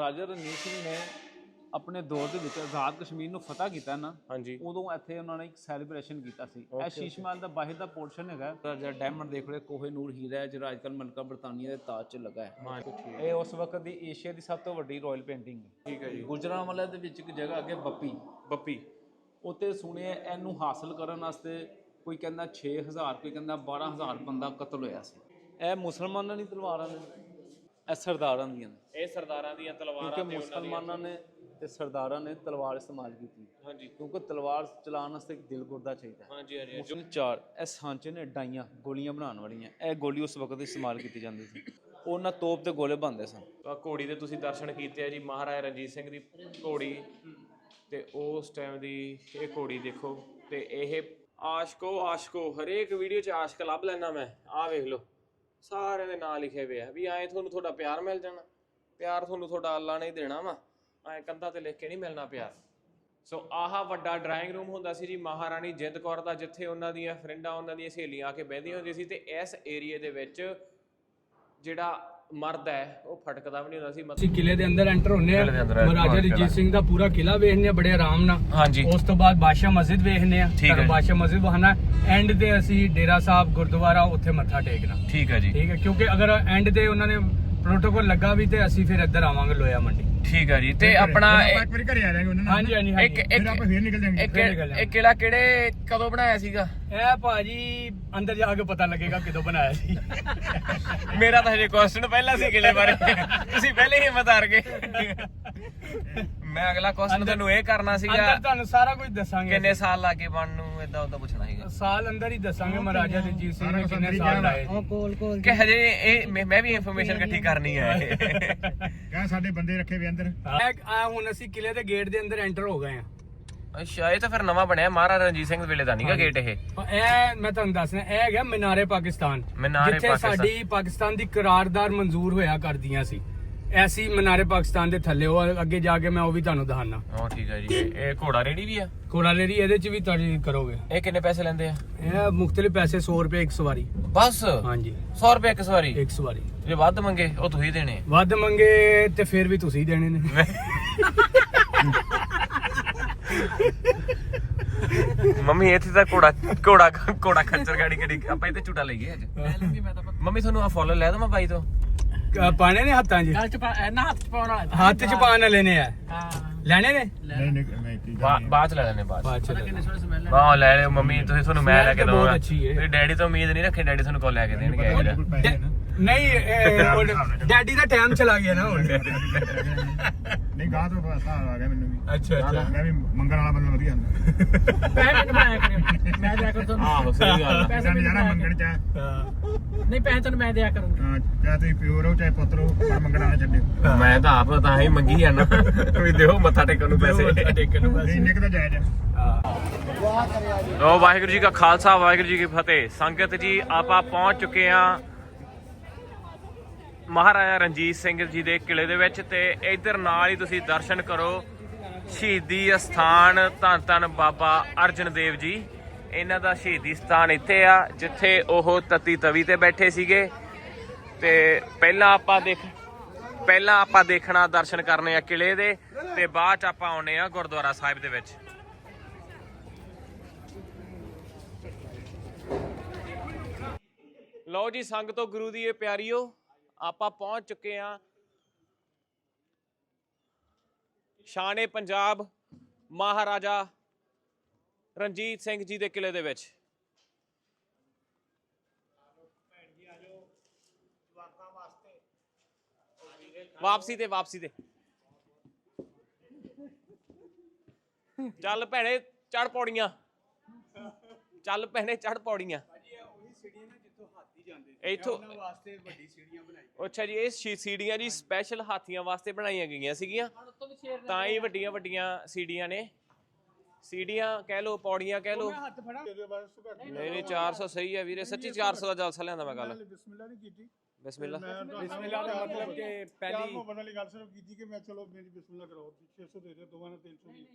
ਰਾਜਾ ਰਣਜੀਤ ਸਿੰਘ ਨੇ ਆਪਣੇ ਦੌਰ ਦੇ ਵਿੱਚ ਆਜ਼ਾਦ ਕਸ਼ਮੀਰ ਨੂੰ ਫਤਹ ਕੀਤਾ ਨਾ ਹਾਂਜੀ। ਉਦੋਂ ਇੱਥੇ ਉਹਨਾਂ ਨੇ ਇੱਕ ਸੈਲੀਬ੍ਰੇਸ਼ਨ ਕੀਤਾ ਸੀ। ਇਹ Okay, ਸ਼ੀਸ਼ ਮਹਿਲ ਦਾ ਬਾਹਰ ਦਾ ਪੋਰਸ਼ਨ ਹੈਗਾ। ਜਿਹੜਾ ਡਾਇਮੰਡ ਦੇਖ ਰਹੇ ਕੋਹੇ ਨੂਰ ਹੀਰਾ ਹੈ ਜਿਹੜਾ ਅੱਜਕੱਲ ਮਲਕਾ ਬਰਤਾਨੀਆ ਦੇ ਤਾਜ 'ਚ ਲੱਗਾ ਹੈ। ਇਹ ਉਸ ਵਕਤ ਦੀ ਏਸ਼ੀਆ ਦੀ ਸਭ ਤੋਂ ਵੱਡੀ ਰਾਇਲ ਪੇਂਟਿੰਗ ਹੈ। ਠੀਕ ਹੈ ਜੀ। ਗੁਜਰਾਂਵਾਲਾ ਦੇ ਵਿੱਚ ਇੱਕ ਜਗ੍ਹਾ ਅੱਗੇ ਬੱਪੀ। ਬੱਪੀ। ਉੱਤੇ ਸੁਣਿਆ ਇਹਨੂੰ ਹਾਸਲ ਕਰਨ ਵਾਸਤੇ ਕੋਈ ਕਹਿੰਦਾ 6000 ਕੋਈ ਕਹਿੰਦਾ 12000 ਬੰਦਾ ਕਤਲ ਹੋਇਆ ਸੀ। ਇਹ ਮੁਸਲਮਾਨਾਂ ਦੀ ਤਲਵਾਰਾਂ ਨੇ। ਇਹ ਸਰਦਾਰਾਂ ਦੀਆਂ ਨੇ। ਇਹ ਸਰਦਾਰਾਂ ਦੀਆਂ ਤਲਵਾਰਾਂ ਕਿਉਂਕਿ ਮੁਸਲਮਾਨਾਂ ਨੇ ਤੇ ਸਰਦਾਰਾਂ ਨੇ ਤਲਵਾਰ ਇਸਤੇਮਾਲ ਕੀਤੀ। ਹਾਂਜੀ। ਕਿਉਂਕਿ ਤਲਵਾਰ ਚਲਾਉਣ ਵਾਸਤੇ ਇੱਕ ਦਿਲ ਗੁਰਦਾ ਚਾਹੀਦਾ। ਹੈ ਹਾਂਜੀ ਹਾਂਜੀ। ਮੁਸਲਮਾਨ ਚਾਰ ਇਹ ਸਾਂਚੇ ਨੇ ਡਾਈਆਂ ਗੋਲੀਆਂ ਬਣਾਉਣ ਵਾਲੀਆਂ। ਇਹ ਗੋਲੀ ਉਸ ਵਕਤ ਇਸਤੇਮਾਲ ਕੀਤੀ ਜਾਂਦੀ ਸੀ। ਉਹਨਾਂ ਤੋਪ ਤੇ ਗੋਲੇ ਬਣਦੇ ਸਨ। ਆ ਘੋੜੀ ਦੇ ਤੁਸੀਂ ਦਰਸ਼ਨ ਕੀਤੇ ਆ ਜੀ ਮਹਾਰਾਜਾ ਰਣਜੀਤ ਸਿੰਘ ਦੀ ਘੋੜੀ। ਤੇ ਉਸ ਟਾਈਮ ਦੀ ਇਹ ਘੋੜੀ ਦੇਖੋ। ਤੇ ਇਹ ਆਸ਼ਕੋ ਆਸ਼ਕੋ ਹਰੇਕ ਵੀਡੀਓ 'ਚ ਆਸ਼ਕ ਲੱਭ ਲੈਣਾ ਮੈਂ। ਆਹ ਵੇਖ ਲਓ। ਸਾਰਿਆਂ ਦੇ ਨਾਂ ਲਿਖੇ ਹੋਏ ਆ ਵੀ ਐਂ ਤੁਹਾਨੂੰ ਤੁਹਾਡਾ ਪਿਆਰ ਮਿਲ ਜਾਣਾ। ਪਿਆਰ ਤੁਹਾਨੂੰ ਤੁਹਾਡਾ ਅੱਲਾ ਨੇ ਹੀ ਦੇਣਾ ਵਾ। ਐਂ ਕੰਧਾਂ ਤੇ ਲਿਖ ਕੇ ਨਹੀਂ ਮਿਲਣਾ ਪਿਆਰ। ਸੋ ਆਹ ਵੱਡਾ ਡਰਾਇੰਗ ਰੂਮ ਹੁੰਦਾ ਸੀ ਜੀ, ਮਹਾਰਾਣੀ ਜਿੰਦ ਕੌਰ ਦਾ, ਜਿੱਥੇ ਉਹਨਾਂ ਦੀਆਂ ਫਰੈਂਡਾਂ, ਉਹਨਾਂ ਦੀਆਂ ਸਹੇਲੀਆਂ ਆ ਕੇ ਬਹਿੰਦੀਆਂ ਹੁੰਦੀਆਂ ਸੀ ਤੇ ਇਸ ਏਰੀਏ ਦੇ ਵਿੱਚ ਜਿਹੜਾ ਮਰਦ ਹੈ ਉਹ ਫਟਕਦਾ ਵੀ ਨਹੀਂ ਹੁੰਦਾ ਸੀ ਮਤਲਬ ਅਸੀਂ ਕਿਲੇ ਦੇ ਅੰਦਰ ਐਂਟਰ ਹੁੰਨੇ ਆ ਕਿਲ੍ਹੇ ਦੇ ਅੰਦਰ ਮਹਾਰਾਜਾ ਰਣਜੀਤ ਸਿੰਘ ਦਾ ਪੂਰਾ ਕਿਲਾ ਵੇਖਨੇ ਆ ਬੜੇ ਆਰਾਮ ਨਾਲ। ਹਾਂਜੀ। ਉਸ ਤੋਂ ਬਾਅਦ ਬਾਦਸ਼ਾਹ ਮਸਜਿਦ ਵੇਖਨੇ ਆ ਠੀਕ ਹੈ ਜੀ। ਬਾਦਸ਼ਾਹ ਮਸਜਿਦ ਬਹਾਨਾ ਐਂਡ ਤੇ ਅਸੀਂ ਡੇਰਾ ਸਾਹਿਬ ਗੁਰਦੁਆਰਾ ਉੱਥੇ ਮੱਥਾ ਟੇਕਣਾ। ਠੀਕ ਹੈ ਜੀ। ਠੀਕ ਹੈ ਕਿਉਂਕਿ ਅਗਰ ਐਂਡ ਤੇ ਉਹਨਾਂ ਨੇ ਪ੍ਰੋਟੋਕਾਲ ਲੱਗਾ ਵੀ ਤੇ ਅਸੀਂ ਫਿਰ ਇੱਧਰ ਆਵਾਂਗੇ ਲੋਇਆ ਮੰਡੀ। ਠੀਕ ਹੈ ਜੀ ਤੇ ਆਪਣਾ ਇੱਕ ਵਾਰੀ ਘਰੇ ਆ ਜਾਾਂਗੇ ਉਹਨਾਂ ਨਾਲ। ਹਾਂਜੀ ਹਾਂਜੀ ਇੱਕ ਹਾਂਜੀ। ਇੱਕ ਫਿਰ ਆਪਾਂ ਫੇਰ ਨਿਕਲ ਜਾਾਂਗੇ ਇੱਕ। ਇਹ ਕਿਲਾ ਕਿਹੜੇ ਕਦੋਂ ਬਣਾਇਆ ਸੀਗਾ? ਇਹ ਭਾਜੀ ਅੰਦਰ ਜਾ ਕੇ ਪਤਾ ਲੱਗੇਗਾ ਕਿਦੋਂ ਬਣਾਇਆ ਸੀ। ਮੇਰਾ ਤਾਂ ਹਜੇ ਕੁਐਸਚਨ ਪਹਿਲਾਂ ਸੀ ਕਿਲੇ ਬਾਰੇ। ਤੁਸੀਂ ਪਹਿਲੇ ਹੀ ਹਿੰਮਤ ਹਾਰ ਗਏ। ਮੈਂ ਅਗਲਾ ਕੁਐਸਚਨ ਤੁਹਾਨੂੰ ਇਹ ਕਰਨਾ ਸੀਗਾ ਅੰਦਰ ਤੁਹਾਨੂੰ ਸਾਰਾ ਕੁਝ ਦੱਸਾਂਗੇ। ਕਿੰਨੇ ਸਾਲ ਲੱਗੇ ਬਣਨ ਨੂੰ? ਇਦਾਂ ਉਦਾਂ ਪੁੱਛਣਾ ਸੀਗਾ? ਸਾਲ ਅੰਦਰ ਹੀ ਦੱਸਾਂਗੇ ਮਹਾਰਾਜਾ ਰਣਜੀਤ ਸਿੰਘ ਨੇ ਕਿੰਨੇ ਸਾਲ ਲਾਏ। ਕਿ ਹਜੇ ਇਹ ਮੈਂ- ਮੈਂ ਵੀ ਇਨਫੋਰਮੇਸ਼ਨ ਇਕੱਠੀ ਕਰਨੀ ਹੈ ਕਹਾਂ ਸਾਡੇ ਬੰਦੇ ਰੱਖੇ ਵੇ ਅੰਦਰ। ਆ ਹੁਣ ਅਸੀਂ ਕਿਲੇ ਦੇ ਗੇਟ ਦੇ ਅੰਦਰ ਐਂਟਰ ਹੋ ਗਏ ਆ। ਅੱਛਾ ਇਹ ਤਾਂ ਫਿਰ ਨਵਾਂ ਬਣਿਆ। ਮਹਾਰਾਜਾ ਰਣਜੀਤ ਸਿੰਘ ਵੇਲੇ ਦਾ ਨਹੀਂਗਾ ਗੇਟ ਇਹ। ਇਹ ਮੈਂ ਤੁਹਾਨੂੰ ਦੱਸਣਾ ਇਹ ਹੈਗਾ ਮਨਾਰੇ ਪਾਕਿਸਤਾਨ। ਜਿੱਥੇ ਪਾਕਿਸਤਾਨ। ਸਾਡੀ ਪਾਕਿਸਤਾਨ ਦੀ ਕਰਾਰਦਾਰ ਮਨਜ਼ੂਰ ਹੋਇਆ ਕਰਦੀਆਂ ਸੀ। ਐਸੀ ਮਨਾਰੇ ਪਾਕਿਸਤਾਨ ਦੇ ਥੱਲੇ ਉਹ ਅੱਗੇ ਜਾ ਕੇ ਮੈਂ ਉਹ ਵੀ ਤੁਹਾਨੂੰ ਦਿਖਾਣਾ ਉਹ ਠੀਕ ਹੈ ਜੀ। ਇਹ- ਘੋੜਾ ਰੇੜੀ ਵੀ ਆ? ਕੋਲਾਲੇਰੀ ਇਹਦੇ ਚ ਵੀ ਤੁਹਾਡੀ ਕਰੋਗੇ। ਇਹ ਕਿੰਨੇ ਪੈਸੇ ਲੈਂਦੇ ਆ? ਇਹ ਮੁxtਲਿਫ ਪੈਸੇ 100 ਰੁਪਏ ਇੱਕ ਸਵਾਰੀ। ਬਸ? ਹਾਂਜੀ। 100 ਰੁਪਏ ਇੱਕ ਸਵਾਰੀ? ਇੱਕ ਸਵਾਰੀ। ਜੇ ਵੱਧ ਮੰਗੇ ਉਹ ਤੁਸੀਂ ਦੇਣੇ। ਵੱਧ ਮੰਗੇ ਤੇ ਫਿਰ ਵੀ ਤੁਸੀਂ ਦੇਣੇ ਨੇ। ਮੰਮੀ ਇੱਥੇ ਤਾਂ ਘੋੜਾ ਘੋੜਾ ਘੋੜਾ ਖੰਚਰ ਗਾੜੀ ਕਿਹੜੀ ਆਪਾਂ ਇੱਥੇ ਝੂਟਾ ਲਈਏ ਅੱਜ। ਮੰਮੀ ਤੁਹਾਨੂੰ ਆ ਫੁੱਲ ਲੈ ਦਵਾਂ ਬਾਈ ਤੋਂ? ਪਾਣੇ ਨੇ ਹੱਥਾਂ 'ਚ? ਹੱਥ 'ਚ ਪਾਉਣ ਵਾਲੇ ਨੇ ਆ। ਲੈਣੇ ਨੇ? ਨਹੀਂ ਨਹੀਂ ਮੈਂ ਇੱਥੇ ਬਾ- ਬਾਅਦ ਚ ਲੈ ਲੈਣੇ ਬਾਅਦ ਬਾਅਦ ਚ ਲੈ ਲੈਣੇ। ਵਾਹ ਲੈ ਲਿਓ ਮੰਮੀ ਤੁਸੀਂ ਤੁਹਾਨੂੰ ਮੈਂ ਲੈ ਕੇ ਤਾਂ ਬਹੁਤ ਦਵਾਂਗਾ ਅੱਛੀ ਹੈ। ਤੁਸੀਂ ਡੈਡੀ ਤੋਂ ਉਮੀਦ ਨਹੀਂ ਰੱਖੀ ਡੈਡੀ ਤੁਹਾਨੂੰ ਕੋਲ ਲੈ ਕੇ ਦੇਣਗੇ ਇਹ ਜਿਹੜਾ। ਕੋਲ ਪੈਸੇ ਨਾ। ਨਹੀਂ ਇਹ ਹੁਣ ਡੈਡੀ ਦਾ ਟਾਈਮ ਚਲਾ ਗਿਆ ਨਾ ਹੁਣ। ਨਹੀਂ ਗਾਹ ਤੋਂ ਹਿਸਾਬ ਆ ਗਿਆ ਮੈਨੂੰ ਵੀ। ਅੱਛਾ ਅੱਛਾ। ਮੈਂ ਵੀ ਮੰਗਣ ਵਾਲਾ ਬੰਦਾ ਵਧੀਆ ਹੁੰਦਾ। ਆਹੋ ਸਹੀ ਗੱਲ ਆ। ਪੈਸੇ ਨਹੀਂ ਜਾਣਾ ਮੰਗਣ ਚ ਨਹੀਂ ਪੈਸੇ ਤੈਨੂੰ ਮੈਂ ਦਿਆ ਕਰੂੰਗਾ। ਹਾਂ, ਚਾਹੇ ਤੁਸੀਂ ਪਿਓਰ ਹੋ ਚਾਹੇ ਪੁੱਤਰ ਹੋ ਪਰ ਮੰਗਣ ਵਾਲਾ ਛੱਡਿਓ ਮੈਂ ਤਾਂ ਆਪ ਤਾਂ ਹੀ ਮੰਗੀ ਜਾਣਾ ਵੀ ਦਿਓ ਮੱਥਾ ਟੇਕਣ ਨੂੰ ਪੈਸੇ। ਟੇਕਣ ਨੂੰ ਨਹੀਂ ਇੰਨੇ ਕੁ ਤਾਂ ਜਾਇਜ਼ ਆ। ਲੋ ਵਾਹਿਗੁਰੂ ਜੀ ਕਾ ਖਾਲਸਾ ਵਾਹਿਗੁਰੂ ਜੀ ਕੀ ਫਤਿਹ। ਸੰਗਤ ਜੀ ਆਪਾਂ ਪਹੁੰਚ ਚੁੱਕੇ ਆ ਮਹਾਰਾਜਾ ਰਣਜੀਤ ਸਿੰਘ ਜੀ ਦੇ ਕਿਲੇ ਦੇ ਵਿੱਚ ਤੇ ਇਧਰ ਨਾਲ ਹੀ ਤੁਸੀਂ ਦਰਸ਼ਨ ਕਰੋ। ਸ਼ਹੀਦੀ ਅਸਥਾਨ ਧੰਨ ਧੰਨ ਬਾਬਾ ਅਰਜਨ ਦੇਵ ਜੀ। ਇਹਨਾਂ ਦਾ ਸ਼ਹੀਦੀ ਸਥਾਨ ਇੱਥੇ ਆ, ਜਿੱਥੇ ਉਹ ਤਤੀ ਤਵੀ ਤੇ ਬੈਠੇ ਸੀਗੇ। ਤੇ ਪਹਿਲਾਂ ਆਪਾਂ ਦੇਖ ਪਹਿਲਾਂ ਆਪਾਂ ਦੇਖਣਾ ਦਰਸ਼ਨ ਕਰਨੇ ਆ ਕਿਲੇ ਦੇ ਤੇ ਬਾਅਦ ਚ ਆਪਾਂ ਆਉਨੇ ਆ ਗੁਰਦੁਆਰਾ ਸਾਹਿਬ ਦੇ ਵਿੱਚ। ਲਓ ਜੀ ਸੰਗ ਤੋਂ ਗੁਰੂ ਦੀ ਇਹ ਪਿਆਰੀਓ ਆਪਾਂ ਪਹੁੰਚ ਚੁੱਕੇ ਆ ਸ਼ਾਨੇ ਪੰਜਾਬ ਮਹਾਰਾਜਾ ਰਣਜੀਤ ਸਿੰਘ ਜੀ ਦੇ ਕਿਲੇ ਦੇ ਵਿੱਚ। ਵਾਪਸੀ ਤੇ ਵਾਪਸੀ ਤੇ। ਚੱਲ ਭੈਣੇ ਚੜ ਪੌੜੀਆਂ। ਚੱਲ ਭੈਣੇ ਚੜ ਪੌੜੀਆਂ। ਇੱਥੋਂ ਵਾਸਤੇ ਵੱਡੀ ਸੀੜੀਆਂ ਬਣਾਈ ਅੱਛਾ ਜੀ ਇਹ ਸ਼ੀ- ਸੀੜੀਆਂ ਜੀ ਸਪੈਸ਼ਲ ਹਾਥੀਆਂ ਵਾਸਤੇ ਬਣਾਈਆਂ ਗਈਆਂ ਸੀਗੀਆਂ। ਤਾਂ ਹੀ ਵੱਡੀਆਂ ਵੱਡੀਆਂ ਸੀੜੀਆਂ ਨੇ। ਸੀੜੀਆਂ ਕਹਿ ਲਓ ਪੌੜੀਆਂ ਕਹਿ ਲਓ। ਹੱਥ ਫੜਾ। ਨਹੀਂ ਨਹੀਂ 400 ਸਹੀ ਹੈ ਵੀਰੇ ਸੱਚੀ 400 ਦਾ ਜਲਸਾ ਲਿਆਂਦਾ ਮੈਂ ਕੱਲ ਬਿਸਮਿਲ੍ਲਾ ਨਹੀਂ ਕੀਤੀ। ਬਿਸਮਿਲ੍ਲਾ ਬਿਸਮਿਲ੍ਲਾ ਦਾ ਮਤਲਬ ਕਿ ਪਹਿਲੀ ਮੁਹੱਬਤ ਵਾਲੀ ਗੱਲ ਸਿਰਫ ਕੀਤੀ ਕਿ ਮੈਂ ਚਲੋ ਮੇਰੀ ਬਿਸਮਿਲ੍ਲਾ ਕਰਾਓ 600 ਦੇ ਦੇ ਦੋਵਾਂ ਨੇ 300 ਦੀ।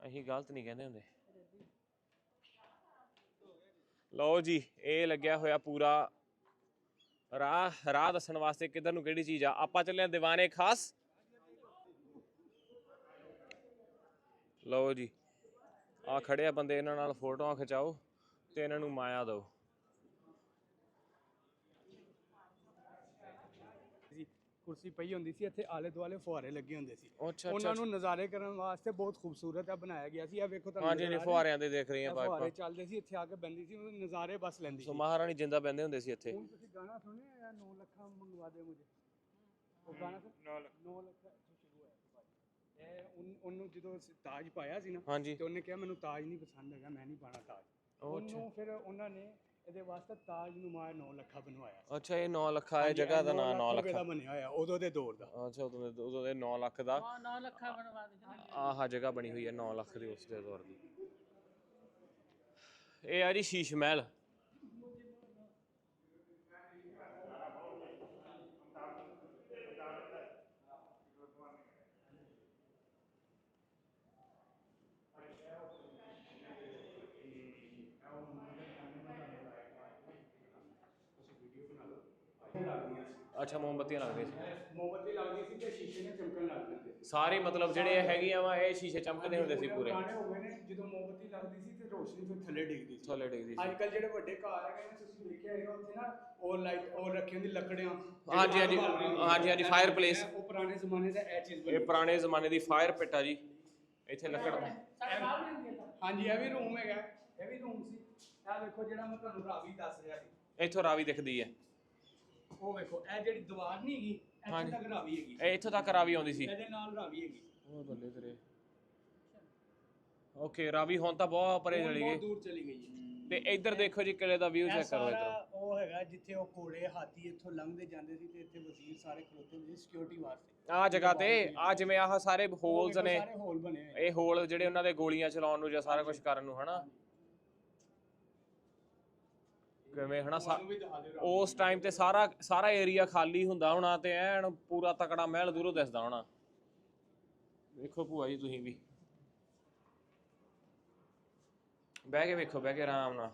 ਅਸੀਂ ਗਲਤ ਨਹੀਂ ਕਹਿੰਦੇ ਹੁੰਦੇ। ਲਓ ਜੀ, ਇਹ ਲੱਗਿਆ ਹੋਇਆ ਪੂਰਾ ਰਾਹ ਰਾਹ ਦੱਸਣ ਵਾਸਤੇ ਕਿੱਧਰ ਨੂੰ ਕਿਹੜੀ ਚੀਜ਼ ਆ? ਆਪਾਂ ਚੱਲੇ ਆਂ ਦੀਵਾਨੇ ਖਾਸ। ਲਓ ਜੀ ਆ ਖੜੇ ਆ ਬੰਦੇ, ਇਹਨਾਂ ਨਾਲ ਫੋਟੋਆਂ ਖਿਚਾਓ ਤੇ ਇਹਨਾਂ ਨੂੰ ਮਾਇਆ ਦਿਓ ਸੀ ਕੁਰਸੀ ਪਈ ਹੁੰਦੀ ਸੀ ਇੱਥੇ ਆਲੇ ਦੁਆਲੇ ਫੁਹਾਰੇ ਲੱਗੇ ਹੁੰਦੇ ਸੀ। ਅੱਛਾ ਉਹਨਾਂ ਨੂੰ ਨਜ਼ਾਰੇ ਕਰਨ ਵਾਸਤੇ ਬਹੁਤ ਖੂਬਸੂਰਤ ਆ ਬਣਾਇਆ ਗਿਆ ਸੀ। ਇਹ ਵੇਖੋ ਤੁਹਾਨੂੰ ਹਾਂਜੀ ਨਜ਼ਰ। ਜੀ ਆ ਰਿਹਾ। ਫੁਹਾਰਿਆਂ ਦੇ ਦੇਖ ਰਹੀ ਆ ਪਾਈਪਾਂ ਫੁਹਾਰੇ ਚੱਲਦੇ ਸੀ ਇੱਥੇ ਆ ਕੇ ਬੰਦੀ ਸੀ ਨਜ਼ਾਰੇ ਬਸ ਲੈਂਦੀ ਸੋ ਸੀ। ਮਹਾਰਾਣੀ ਜਿੰਦਾ ਬੈੰਦੇ ਹੁੰਦੇ ਸੀ ਇੱਥੇ। ਹੁਣ ਤੁਸੀਂ ਗਾਣਾ ਸੁਣਿਆ ਇਹ 9 ਲੱਖਾਂ ਮੰਗਵਾ ਦੇ ਮੁਝੇ? ਉਹ ਗਾਣਾ 9 ਲੱਖ। 9 ਲੱਖ ਉਹਨੂੰ ਜਦੋਂ ਤਾਜ ਪਾਇਆ ਸੀ ਨਾ ਹਾਂਜੀ। ਤੇ ਉਹਨੇ ਕਿਹਾ ਮੈਨੂੰ ਤਾਜ ਨਹੀਂ ਪਸੰਦ ਹੈਗਾ ਮੈਂ ਨਹੀਂ ਪਾਣਾ ਤਾਜ। ਉਹਨੂੰ ਫਿਰ ਉਹਨਾਂ ਨੇ ਇਹਦੇ ਵਾਸਤੇ ਤਾਜ ਨੁਮਾ 9 ਲੱਖਾਂ ਬਣਵਾਇਆ ਸੀ। ਅੱਛਾ ਇਹ 9 ਲੱਖਾ ਇਹ ਹਾਂਜੀ, ਜਗ੍ਹਾ ਦਾ ਨੌ ਨਾਮ 9 ਰੁਪਏ ਦਾ ਲੱਖਾ। ਬਣਿਆ ਹੋਇਆ ਉਦੋਂ ਦੇ ਦੌਰ ਦਾ। ਅੱਛਾ ਉਦੋਂ ਦੇ ਉਦੋਂ ਦੇ 9 ਲੱਖ ਦਾ। 9 ਲੱਖਾਂ ਬਣਵਾ ਦੇ ਆਹ ਜਗ੍ਹਾ ਬਣੀ ਹੋਈ ਹੈ 9 ਲੱਖ ਦੀ ਉਸ ਦੇ ਦੌਰ ਦੀ। ਇਹ ਆ ਜੀ ਸ਼ੀਸ਼ ਮਹਿਲ। ਅੱਛਾ ਮੋਮਬੱਤੀਆਂ ਲੱਗਦੀਆਂ ਸੀ। ਮੋਮਬੱਤੀ ਲੱਗਦੀ ਸੀ ਤੇ ਸ਼ੀਸ਼ੇ ਨੇ ਚਮਕਣ ਲੱਗ ਜਾਂਦੇ ਸੀ। ਸਾਰੇ ਮਤਲਬ ਜਿਹੜੇ ਇਹ ਹੈਗੀਆਂ ਵਾ ਇਹ ਸ਼ੀਸ਼ੇ ਚਮਕਦੇ ਹੁੰਦੇ ਸੀ ਪੂਰੇ। ਪੁਰਾਣੇ ਹੋ ਗਏ ਨੇ ਜਦੋਂ ਮੋਮਬੱਤੀ ਲੱਗਦੀ ਸੀ ਤੇ ਰੋਸ਼ਨੀ ਫਿਰ ਥੱਲੇ ਡਿੱਗਦੀ ਸੀ। ਥੱਲੇ ਡਿੱਗਦੀ ਸੀ। ਅੱਜ ਕੱਲ ਜਿਹੜੇ ਵੱਡੇ ਘਰ ਹੈਗੇ ਨੇ ਤੁਸੀਂ ਵੇਖਿਆ ਹੈਗਾ ਉੱਥੇ ਨਾ ਉਹ ਲਾਈਟ ਉਹ ਰੱਖੀ ਹੁੰਦੀ ਲੱਕੜੀਆਂ। ਹਾਂਜੀ, ਹਾਂਜੀ, ਹਾਂਜੀ, ਹਾਂਜੀ, fireplace। ਉਹ ਪੁਰਾਣੇ ਜ਼ਮਾਨੇ ਦਾ ਇਹ ਚੀਜ਼ ਇਹ ਬਣੀ ਪੁਰਾਣੇ ਜ਼ਮਾਨੇ ਦੀ ਫਾਇਰ ਪਿਟ ਆ ਜੀ। ਇੱਥੇ ਲੱਕੜ ਹਾਂਜੀ ਇਹ ਵੀ ਰੂਮ ਹੈਗਾ। ਇਹ ਵੀ ਰੂਮ ਸੀ। ਇਹ ਵੇਖੋ ਜਿਹੜਾ ਮੈਂ ਤੁਹਾਨੂੰ ਰਾਵੀ ਦੱਸ ਰਿਹਾ ਸੀ। ਇੱਥੋਂ ਰਾਵੀ ਦਿਖਦੀ ਹੈ ਉਹ ਵੇਖੋ ਇਹ ਜਿਹੜੀ ਦੀਵਾਰ ਨਹੀਂ ਹੈਗੀ ਇੱਥੇ ਹਾਂਜੀ। ਤੱਕ ਰਾਵੀ ਹੈਗੀ। ਇਹ ਇੱਥੋਂ ਤੱਕ ਰਾਵੀ ਆਉਂਦੀ ਸੀ। ਇਹਦੇ ਨਾਲ ਰਾਵੀ ਹੈਗੀ। ਉਹ ਬੱਲੇ ਤੇਰੇ। ਓਕੇ ਰਾਵੀ ਹੁਣ ਤਾਂ ਬਹੁਤ ਪਰੇ ਹੁਣ ਚਲੀ ਬਹੁਤ ਗਈ। ਦੂਰ ਚਲੀ ਗਈ ਹੈ ਤੇ ਇੱਧਰ ਦੇਖੋ ਜੀ ਕਿਲੇ ਦਾ ਵਿਊ ਇਹ ਚੈੱਕ ਕਰੋ ਇੱਧਰ। ਸਾਰਾ ਉਹ ਹੈਗਾ ਜਿੱਥੇ ਉਹ ਘੋੜੇ ਹਾਥੀ ਇੱਥੋਂ ਲੰਘਦੇ ਜਾਂਦੇ ਸੀ ਤੇ ਇੱਥੇ ਵਜ਼ੀਰ ਸਾਰੇ ਖਲੋਤੇ ਹੁੰਦੇ ਸੀ ਸਿਕਿਉਰਿਟੀ ਵਾਸਤੇ। ਆਹ ਜਗ੍ਹਾ ਤੇ ਆ ਜਿਵੇਂ ਆਹ ਸਾਰੇ ਉਹ ਹੋਲਸ ਵੇਖੋ ਨੇ ਸਾਰੇ ਹੋਲ ਬਣੇ ਹੋਏ ਇਹ ਹੋਲ ਜਿਹੜੇ ਉਹਨਾਂ ਦੇ ਗੋਲੀਆਂ ਚਲਾਉਣ ਨੂੰ ਜਾਂ ਸਾਰਾ ਕੁਝ ਕਰਨ ਨੂੰ ਹਨਾ? ਕਿਵੇਂ ਹਨਾ ਸਾ- ਉਸ ਟਾਈਮ ਤੇ ਸਾਰਾ ਸਾਰਾ ਏਰੀਆ ਖਾਲੀ ਹੁੰਦਾ ਹੋਣਾ ਤੇ ਐਨ ਪੂਰਾ ਤਕੜਾ ਮਹਿਲ ਦੂਰੋਂ ਦਿਸਦਾ ਹੋਣਾ। ਵੇਖੋ ਭੂਆ ਜੀ ਤੁਸੀਂ ਵੀ। ਬਹਿ ਕੇ ਵੇਖੋ ਬਹਿ ਕੇ ਆਰਾਮ ਨਾਲ।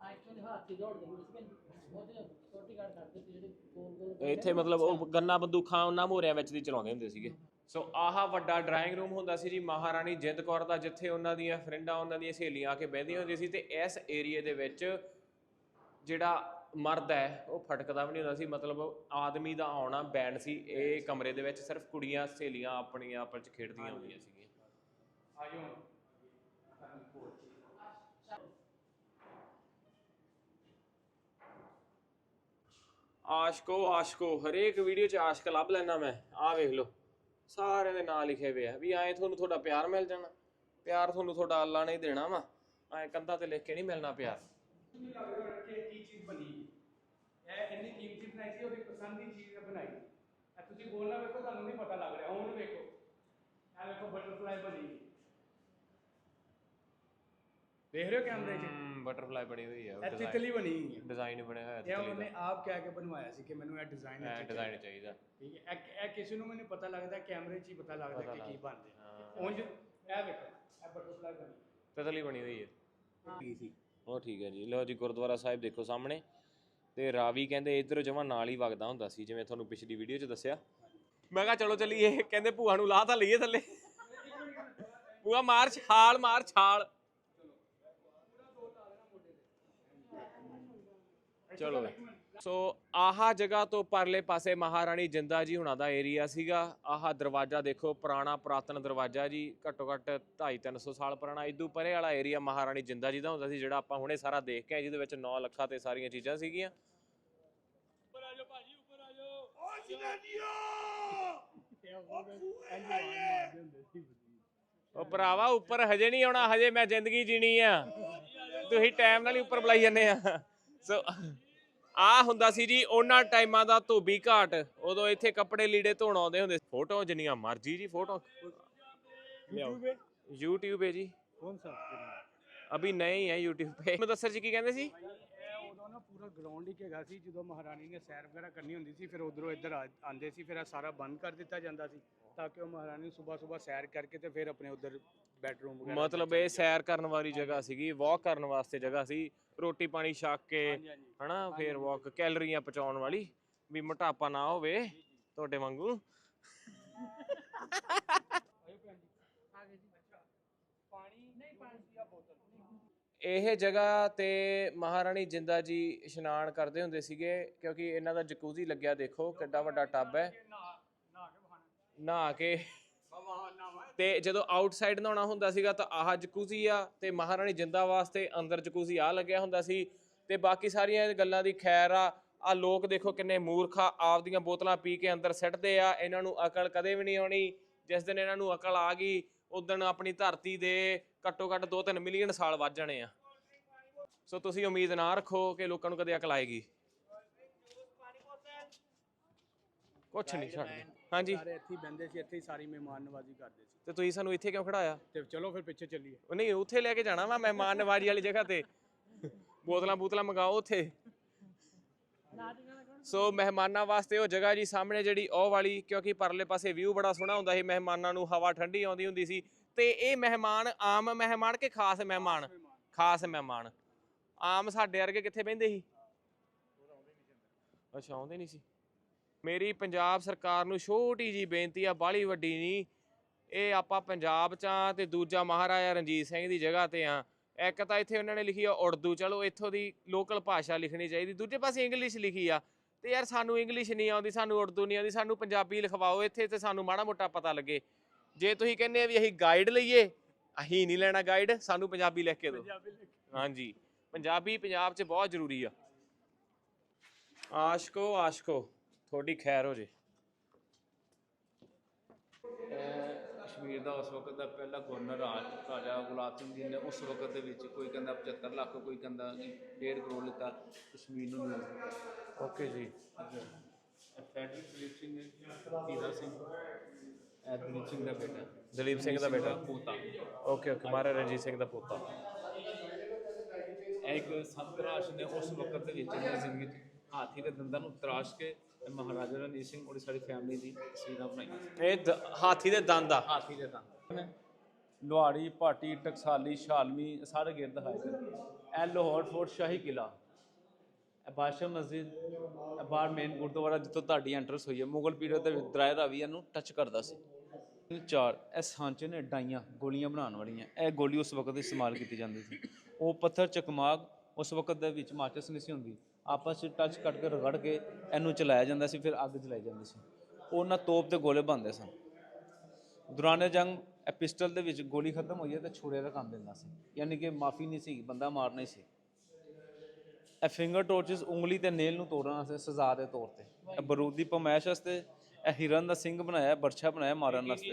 ਐਕਚੁਅਲੀ ਹਾਥੀ ਦੌੜਦੇ ਹੁੰਦੇ ਸੀ ਉਹਦੇ ਛੋਟੀ ਗਾਰਡ ਕਰਦੇ ਸੀ ਜਿਹੜੇ ਗੋਲ ਗੋਲ ਇੱਥੇ ਮਤਲਬ ਉਹ ਗੰਨਾ ਬੰਦੂਕਾਂ ਉਹਨਾਂ ਮੋਰਿਆਂ ਵਿੱਚ ਦੀ ਚਲਾਉਂਦੇ ਹੁੰਦੇ ਸੀਗੇ। ਸੋ ਆਹ ਵੱਡਾ ਡਰਾਇੰਗ ਰੂਮ ਹੁੰਦਾ ਸੀ ਜੀ ਮਹਾਰਾਣੀ ਜਿੰਦ ਕੌਰ ਦਾ ਜਿੱਥੇ ਉਹਨਾਂ ਦੀਆਂ ਫਰੈਂਡਾਂ ਉਹਨਾਂ ਦੀਆਂ ਸਹੇਲੀਆਂ ਆ ਕੇ ਬਹਿੰਦੀਆਂ ਹੁੰਦੀਆਂ ਸੀ ਤੇ ਇਸ ਏਰੀਏ ਦੇ ਵਿੱਚ ਜਿਹੜਾ ਮਰਦ ਹੈ ਉਹ ਫਟਕਦਾ ਵੀ ਨਹੀਂ ਹੁੰਦਾ ਸੀ ਮਤਲਬ ਆਦਮੀ ਦਾ ਆਉਣਾ ਬੈਂਡ ਸੀ ਇਹ ਕਮਰੇ ਦੇ ਵਿੱਚ ਸਿਰਫ ਕੁੜੀਆਂ ਸਹੇਲੀਆਂ ਆਪਣੀਆਂ ਆਪਸ ਚ ਖੇਡਦੀਆਂ ਹੁੰਦੀਆਂ ਸੀਗੀਆਂ। ਆਜੋ ਆਸ਼ਕੋ ਆਸ਼ਕੋ ਹਰੇਕ ਵੀਡੀਓ 'ਚ ਆਸ਼ਕ ਲੱਭ ਲੈਣਾ ਮੈਂ ਆਹ ਵੇਖ ਲਓ। ਸਾਰਿਆਂ ਦੇ ਨਾਂ ਲਿਖੇ ਹੋਏ ਆ, ਵੀ ਐਂ ਤੁਹਾਨੂੰ ਤੁਹਾਡਾ ਪਿਆਰ ਮਿਲ ਜਾਣਾ। ਪਿਆਰ ਤੁਹਾਨੂੰ ਤੁਹਾਡਾ ਅੱਲਾ ਨੇ ਹੀ ਦੇਣਾ ਵਾ। ਐਂ ਕੰਧਾਂ ਤੇ ਲਿਖ ਕੇ ਨਹੀਂ ਮਿਲਣਾ ਪਿਆਰ। ਮੈਨੂੰ ਲੱਗ ਰਿਹਾ ਕੀ ਚੀਜ਼ ਬਣੀ? ਇਹ ਇੰਨੀ ਕੀਮਤੀ ਬਣਾਈ ਸੀ, ਉਹਦੀ ਪਸੰਦ ਦੀ ਚੀਜ਼ ਬਣਾਈ। ਇਹ ਤੁਸੀਂ ਬੋਲਣਾ ਵੇਖੋ, ਤੁਹਾਨੂੰ ਨਹੀਂ ਪਤਾ ਲੱਗ ਰਿਹਾ। ਹੁਣ ਵੇਖੋ। ਇਹ ਵੇਖੋ ਬਟਰਫਲਾਈ ਬਣੀ। ਦੇਖ ਰਹੇ ਹੋ ਕੈਮਰੇ 'ਚ? ਬਟਰਫਲਾਈ ਬਣੀ ਹੋਈ ਆ ਇਹ ਤਿਤਲੀ ਬਣੀ ਹੋਈ ਹੈ ਡਿਜ਼ਾਈਨ ਬਣਿਆ ਹੋਇਆ ਇਹ ਤਿਤਲੀ ਉਹਨੇ ਆਪ ਕਹਿ ਕੇ ਬਣਵਾਇਆ ਸੀ ਕਿ ਮੈਨੂੰ ਇਹ ਡਿਜ਼ਾਈਨ ਦਾ ਡਿਜ਼ਾਈਨ ਚਾਹੀਦਾ। ਠੀਕ ਹੈ ਇਹ- ਇਹ ਕਿਸੇ ਨੂੰ ਮੈਨੂੰ ਪਤਾ ਲੱਗਦਾ ਕੈਮਰੇ 'ਚ ਹੀ ਪਤਾ ਲੱਗਦਾ ਕਿ ਕੀ। ਬਣਦੇ ਹਾਂ। ਉਂਝ ਇਹ ਵੇਖੋ ਇਹ ਬਟਰਫਲਾਈ ਬਣੀ। ਤਿਤਲੀ ਬਣੀ ਹੋਈ ਹੈ ਕੀ ਸੀ। ਉਹ ਠੀਕ ਹੈ ਜੀ। ਲਓ ਜੀ ਗੁਰਦੁਆਰਾ ਸਾਹਿਬ ਦੇਖੋ ਸਾਹਮਣੇ। ਤੇ ਰਾਵੀ ਕਹਿੰਦੇ ਇਧਰੋਂ ਜਮਾ ਨਾਲ ਹੀ ਵਗਦਾ ਹੁੰਦਾ ਸੀ ਜਿਵੇਂ ਤੁਹਾਨੂੰ ਪਿਛਲੀ ਵੀਡੀਓ 'ਚ ਦੱਸਿਆ। ਮੈਂ ਕਿਹਾ ਚਲੋ ਚੱਲੀਏ। ਕਹਿੰਦੇ ਭੂਆ ਨੂੰ ਲਾਹ ਤਾਂ ਲਈਏ ਥੱਲੇ। ਭੂਆ ਮਾਰ ਛਾਲ ਮਾਰ ਛਾਲ। ਚਲੋ ਸੋ ਆਹਾ ਜਗ੍ਹਾ ਤੋਂ ਪਰਲੇ ਪਾਸੇ ਮਹਾਰਾਣੀ ਜਿੰਦਾ ਜੀ ਹੁਣਾਂ ਦਾ ਏਰੀਆ ਸੀਗਾ। ਆਹ ਦਰਵਾਜ਼ਾ ਦੇਖੋ ਪੁਰਾਣਾ ਪੁਰਾਤਨ ਦਰਵਾਜ਼ਾ ਜੀ। ਘੱਟੋ ਘੱਟ 2.5 300 ਸਾਲ ਪੁਰਾਣਾ। ਇਦੋਂ ਪਰੇ ਵਾਲਾ ਏਰੀਆ ਮਹਾਰਾਣੀ ਜਿੰਦਾ ਜੀ ਦਾ ਹੁੰਦਾ ਸੀ ਜਿਹੜਾ ਆਪਾਂ ਹੁਣੇ ਸਾਰਾ ਦੇਖ ਕੇ ਆਏ ਜਿਹਦੇ ਵਿੱਚ 9 ਲੱਖਾਂ ਤੇ ਸਾਰੀਆਂ ਚੀਜ਼ਾਂ ਸੀਗੀਆਂ। ਉਹ ਭਰਾਵਾ ਉੱਪਰ ਹਜੇ ਨਹੀਂ ਆਉਣਾ ਹਜੇ ਮੈਂ ਜ਼ਿੰਦਗੀ ਜੀਣੀ ਆ। ਤੁਸੀਂ ਟਾਈਮ ਨਾਲ ਹੀ ਉੱਪਰ ਬੁਲਾਈ ਜਾਂਦੇ ਆ। ਸੋ ਆ ਹੁੰਦਾ ਸੀ ਜੀ ਉਹਨਾਂ ਟਾਈਮਾਂ ਦਾ ਧੋਬੀ ਘਾਟ। ਉਦੋਂ ਇੱਥੇ ਕੱਪੜੇ ਲੀੜੇ ਧੋਣ ਆਉਂਦੇ ਹੁੰਦੇ ਫੋਟੋ ਜਿੰਨੀਆਂ ਮਰਜ਼ੀ ਜੀ ਫੋਟੋ। YouTube ਹੈ YouTube ਹੈ ਜੀ। ਕੌਣ ਸਾ ਅਭੀ ਨਹੀਂ ਹੈ YouTube पे ਮੈਂ ਦੱਸਰ ਜੀ ਕੀ ਕਹਿੰਦੇ ਸੀ? ਪੂਰਾ ਗਰਾਊਂਡ ਹੀ ਹੈਗਾ ਸੀ ਜਦੋਂ ਮਹਾਰਾਣੀ ਨੇ ਸੈਰ ਵਗੈਰਾ ਕਰਨੀ ਹੁੰਦੀ ਸੀ ਫਿਰ ਉਧਰੋਂ ਇੱਧਰ ਆ- ਆਉਂਦੇ ਸੀ ਫਿਰ ਇਹ ਸਾਰਾ ਬੰਦ ਕਰ ਦਿੱਤਾ ਜਾਂਦਾ ਸੀ ਤਾਂ ਕਿ ਉਹ ਮਹਾਰਾਣੀ ਸਵੇਰ ਸਵੇਰ ਸੈਰ ਕਰਕੇ ਤੇ ਫਿਰ ਆਪਣੇ ਉਧਰ ਬੈਡਰੂਮ ਵਗੈਰਾ ਮਤਲਬ ਇਹ ਸੈਰ ਕਰਨ ਵਾਲੀ ਜਗ੍ਹਾ ਸੀਗੀ ਵਾਕ ਕਰਨ ਵਾਸਤੇ ਜਗ੍ਹਾ ਸੀ ਰੋਟੀ ਪਾਣੀ ਛਕ ਕੇ ਹਨਾ ਫਿਰ ਵਾਕ ਕੈਲਰੀਆਂ ਪਚਾਉਣ ਵਾਲੀ ਵੀ ਮੋਟਾਪਾ ਨਾ ਹੋਵੇ ਤੁਹਾਡੇ ਵਾਂਗੂ। ਜੀ। ਪਾਣੀ ਨਹੀਂ ਪਾਣੀ ਦੀ ਬੋਤਲ। ਇਹ ਜਗ੍ਹਾ ਤੇ ਮਹਾਰਾਣੀ ਜਿੰਦਾ ਜੀ ਇਸ਼ਨਾਨ ਕਰਦੇ ਹੁੰਦੇ ਸੀਗੇ, ਕਿਉਂਕਿ ਇਹਨਾਂ ਦਾ ਜਕੂਜ਼ੀ ਲੱਗਿਆ ਦੇਖੋ, ਕਿੱਡਾ ਵੱਡਾ ਟੱਬ ਹੈ। ਨਹਾ ਕੇ। ਬਾਬਾ ਤੇ ਜਦੋਂ ਆਊਟਸਾਈਡ ਨਹਾਉਣਾ ਹੁੰਦਾ ਸੀਗਾ ਤਾਂ ਆਹ ਜਕੂਜ਼ੀ ਆ, ਤੇ ਮਹਾਰਾਣੀ ਜਿੰਦਾ ਵਾਸਤੇ ਅੰਦਰ ਜਕੂਜ਼ੀ ਆ ਲੱਗਿਆ ਹੁੰਦਾ ਸੀ। ਤੇ ਬਾਕੀ ਸਾਰੀਆਂ ਗੱਲਾਂ ਦੀ ਖੈਰ ਆ ਆ ਲੋਕ ਦੇਖੋ ਕਿੰਨੇ ਮੂਰਖਾ ਆਪਦੀਆਂ ਬੋਤਲਾਂ ਪੀ ਕੇ ਅੰਦਰ ਸਿੱਟਦੇ ਆ, ਇਹਨਾਂ ਨੂੰ ਅਕਲ ਕਦੇ ਵੀ ਨਹੀਂ ਆਉਣੀ। ਜਿਸ ਦਿਨ ਇਹਨਾਂ ਨੂੰ ਅਕਲ ਆ ਗਈ ਉਦੋਂ ਆਪਣੀ ਧਰਤੀ ਦੇ ਘੱਟੋ ਘੱਟ 2-3 ਮਿਲੀਅਨ ਸਾਲ ਵੱਧ ਜਾਣੇ ਆ। ਸੋ ਤੁਸੀਂ ਉਮੀਦ ਨਾ ਰੱਖੋ ਕਿ ਲੋਕਾਂ ਨੂੰ ਕਦੇ ਅਕਲ ਆਏਗੀ। ਕੁਛ ਨਹੀਂ ਛੱਡ ਦਿਓ। ਹਾਂਜੀ। ਸਾਰੇ ਇੱਥੇ ਹੀ ਬਹਿੰਦੇ ਸੀ ਇੱਥੇ ਹੀ ਸਾਰੀ ਮਹਿਮਾਨ ਨਵਾਜ਼ੀ ਕਰਦੇ ਸੀ। ਤੇ ਤੁਸੀਂ ਸਾਨੂੰ ਇੱਥੇ ਕਿਉਂ ਖੜਾਇਆ? ਤੇ ਚਲੋ ਫਿਰ ਪਿੱਛੇ ਚੱਲੀਏ। ਉਹ ਨਹੀਂ ਉੱਥੇ ਲੈ ਕੇ ਜਾਣਾ ਵਾ ਮਹਿਮਾਨ ਨਵਾਜੀ ਵਾਲੀ ਜਗ੍ਹਾ ਤੇ। ਬੋਤਲਾਂ ਬੂਤਲਾਂ ਮੰਗਾਓ ਉੱਥੇ। ਸੋ ਮਹਿਮਾਨਾਂ ਵਾਸਤੇ ਉਹ ਜਗ੍ਹਾ ਜੀ ਸਾਹਮਣੇ ਜਿਹੜੀ ਉਹ ਵਾਲੀ ਕਿਉਂਕਿ ਪਰਲੇ ਪਾਸੇ ਵਿਊ ਬੜਾ ਸੋਹਣਾ ਹੁੰਦਾ ਸੀ। ਮਹਿਮਾਨਾਂ ਨੂੰ ਹਵਾ ਠੰਡੀ ਆਉਂਦੀ ਹੁੰਦੀ ਸੀ। ਤੇ ਇਹ ਮਹਿਮਾਨ ਆਮ ਮਹਿਮਾਨ ਕਿ ਖਾਸ ਮਹਿਮਾਨ? ਖਾਸ ਮਹਿਮਾਨ। ਆਮ ਸਾਡੇ ਵਰਗੇ ਕਿੱਥੇ ਬਹਿੰਦੇ ਸੀ? ਅੱਛਾ ਆਉਂਦੇ ਨਹੀਂ ਸੀ। ਮੇਰੀ ਪੰਜਾਬ ਸਰਕਾਰ ਨੂੰ ਛੋਟੀ ਜੀ ਬੇਨਤੀ ਆ ਬਾਲੀ ਵੱਡੀ ਨਹੀਂ। ਇਹ ਆਪਾਂ ਪੰਜਾਬ ਚ ਆ ਤੇ ਦੂਜਾ ਮਹਾਰਾਜਾ ਰਣਜੀਤ ਸਿੰਘ ਦੀ ਜਗ੍ਹਾ ਤੇ ਆ। ਇੱਕ ਤਾਂ ਇੱਥੇ ਉਹਨਾਂ ਨੇ ਲਿਖੀ ਆ ਉਰਦੂ। ਚਲੋ ਇੱਥੋਂ ਦੀ ਲੋਕਲ ਭਾਸ਼ਾ ਲਿਖਣੀ ਚਾਹੀਦੀ। ਦੂਜੇ ਪਾਸੇ ਇੰਗਲਿਸ਼ ਲਿਖੀ ਆ। ਤੇ ਯਾਰ ਸਾਨੂੰ ਇੰਗਲਿਸ਼ ਨਹੀਂ ਆਉਂਦੀ ਸਾਨੂੰ ਉਰਦੂ ਨਹੀਂ ਆਉਂਦੀ ਸਾਨੂੰ ਪੰਜਾਬੀ ਲਿਖਵਾਓ ਇੱਥੇ ਤੇ ਸਾਨੂੰ ਮਾੜਾ ਮੋਟਾ ਪਤਾ ਲੱਗੇ। ਜੇ ਤੁਸੀਂ ਕਹਿੰਦੇ ਆ ਵੀ ਅਸੀਂ ਗਾਈਡ ਲਈਏ ਅਸੀਂ ਨਹੀਂ ਲੈਣਾ ਗਾਈਡ ਸਾਨੂੰ ਪੰਜਾਬੀ ਲਿਖ ਕੇ ਦਿਓ। ਹਾਂਜੀ ਪੰਜਾਬੀ ਪੰਜਾਬ 'ਚ ਬਹੁਤ ਜ਼ਰੂਰੀ ਆ। ਆਸ਼ਕੋ ਆਸ਼ਕੋ ਤੁਹਾਡੀ ਖੈਰ ਹੋ ਜੇ। ਕਸ਼ਮੀਰ ਦਾ ਉਸ ਵਕਤ ਦਾ ਪਹਿਲਾ ਗਵਰਨਰ ਰਾਜ ਰਾਜਾ ਗੁਲਾਬ ਸਿੰਘ ਜੀ ਨੇ ਉਸ ਵਕਤ ਦੇ ਵਿੱਚ ਕੋਈ ਕਹਿੰਦਾ 75 ਲੱਖ ਕੋਈ ਕਹਿੰਦਾ ਕਿ 1.5 ਕਰੋੜ ਲਿੱਤਾ ਕਸ਼ਮੀਰ ਨੂੰ ਓਕੇ ਜੀ। ਫੈਡਰਲ ਦਲੀਪ ਸਿੰਘ ਤੀਰਾ ਸਿੰਘ। ਦਲੀਪ ਸਿੰਘ ਦਾ ਬੇਟਾ। ਦਲੀਪ ਸਿੰਘ ਦਾ ਬੇਟਾ। ਪੋਤਾ। ਓਕੇ ਓਕੇ ਮਹਾਰਾਜਾ ਰਣਜੀਤ ਸਿੰਘ ਦਾ ਪੋਤਾ। ਇਹ ਇੱਕ ਸੰਤ ਰਾਜ ਨੇ ਉਸ ਵਕਤ ਦੇ ਵਿੱਚ ਆਪਣੀ ਜ਼ਿੰਦਗੀ 'ਚ ਹਾਥੀ ਦੇ ਦੰਦਾਂ ਨੂੰ ਤਰਾਸ਼ ਕੇ ਮਹਾਰਾਜਾ ਰਣਜੀਤ ਸਿੰਘ ਔਰ ਸਾਡੀ ਫੈਮਿਲੀ ਦੀ ਤਸਵੀਰਾਂ ਬਣਾਈਆਂ। ਇਹ ਦ- ਹਾਥੀ ਦੇ ਦੰਦ ਆ। ਹਾਥੀ ਦੇ ਦੰਦ। ਲੁਹਾੜੀ ਭਾਟੀ ਟਕਸਾਲੀ ਸ਼ਾਲਮੀ ਸਾਰੇ ਦਿਖਾਏ ਗਏ ਇਹ ਲਾਹੌਰ ਫੋਰਟ ਸ਼ਾਹੀ ਕਿਲਾ ਇਹ ਬਾਦਸ਼ਾਹ ਮਸਜਿਦ ਬਾਹਰ ਮੇਨ ਗੁਰਦੁਆਰਾ ਜਿੱਥੋਂ ਤੁਹਾਡੀ ਐਂਟਰਸ ਹੋਈ ਹੈ, ਮੁਗਲ ਪੀਰੀਅਡ ਦੇ ਵਿੱਚ ਦਰਾਇ ਰਾਵੀ ਇਹਨੂੰ ਟੱਚ ਕਰਦਾ ਸੀ। ਚਾਰ, ਇਹ ਸਾਂਚੇ ਨੇ ਡਾਈਆਂ, ਗੋਲੀਆਂ ਬਣਾਉਣ ਵਾਲੀਆਂ, ਇਹ ਗੋਲੀ ਉਸ ਵਕਤ ਇਸਤੇਮਾਲ ਕੀਤੀ ਜਾਂਦੀ ਸੀ। ਉਹ ਪੱਥਰ, ਚਕਮਾਗ ਉਸ ਵਕਤ ਦੇ ਵਿੱਚ ਮਾਚਿਸ ਨਹੀਂ ਸੀ ਹੁੰਦੀ। ਆਪਸ ਵਿੱਚ ਟੱਚ ਕੱਟ ਕੇ ਰਗੜ ਕੇ ਇਹਨੂੰ ਚਲਾਇਆ ਜਾਂਦਾ ਸੀ, ਫਿਰ ਅੱਗ ਜਲਾਈ ਜਾਂਦੀ ਸੀ। ਉਹਨਾਂ ਤੋਪ ਤੇ ਗੋਲੇ ਬਣਦੇ ਸਨ। ਦੌਰਾਨੇ ਜੰਗ, ਇਹ ਪਿਸਟਲ ਦੇ ਵਿੱਚ ਗੋਲੀ ਖਤਮ ਹੋਈ ਹੈ ਤੇ ਛੁਰੇ ਦਾ ਕੰਮ ਦਿੰਦਾ ਸੀ। ਯਾਨੀ ਕਿ ਮਾਫੀ ਨਹੀਂ ਸੀ, ਬੰਦਾ ਮਾਰਨਾ ਹੀ ਸੀ। ਇਹ ਫਿੰਗਰ ਟੋਰਚਸ ਉਂਗਲੀ ਤੇ ਨੇਲ ਨੂੰ ਤੋੜਨ ਵਾਸਤੇ ਸਜ਼ਾ ਦੇ ਤੌਰ ਤੇ। ਇਹ ਬਰੂਦ ਦੀ ਪਮੈਸ਼ ਵਾਸਤੇ ਇਹ ਹਿਰਨ ਦਾ ਸਿੰਘ ਬਣਾਇਆ ਬਰਛਾ ਬਣਾਇਆ ਮਾਰਨ ਵਾਸਤੇ।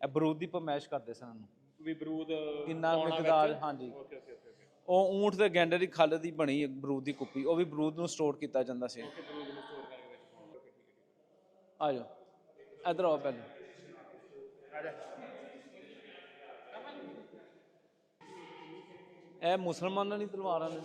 ਇਹ ਬਰੂਦ ਦੀ ਪਮੈਸ਼ ਕਰਦੇ ਸਨ ਇਹਨੂੰ। ਵੀ ਬਰੂਦ ਕਿੰਨਾ ਮਿਕਦਾਰ ਹਾਂਜੀ। ਉਹ ਊਂਠ ਦੇ ਗੈਂਡੇ ਦੀ ਖੱਲ ਦੀ ਬਣੀ ਬਰੂਦ ਦੀ ਕੁੱਪੀ ਉਹ ਵੀ ਬਰੂਦ ਨੂੰ ਸਟੋਰ ਕੀਤਾ ਜਾਂਦਾ ਸੀ। ਆ ਜਾਓ। ਇਧਰ ਆਓ ਪਹਿਲੇ। ਇਹ ਮੁਸਲਮਾਨਾਂ ਦੀ ਤਲਵਾਰਾਂ ਨੇ।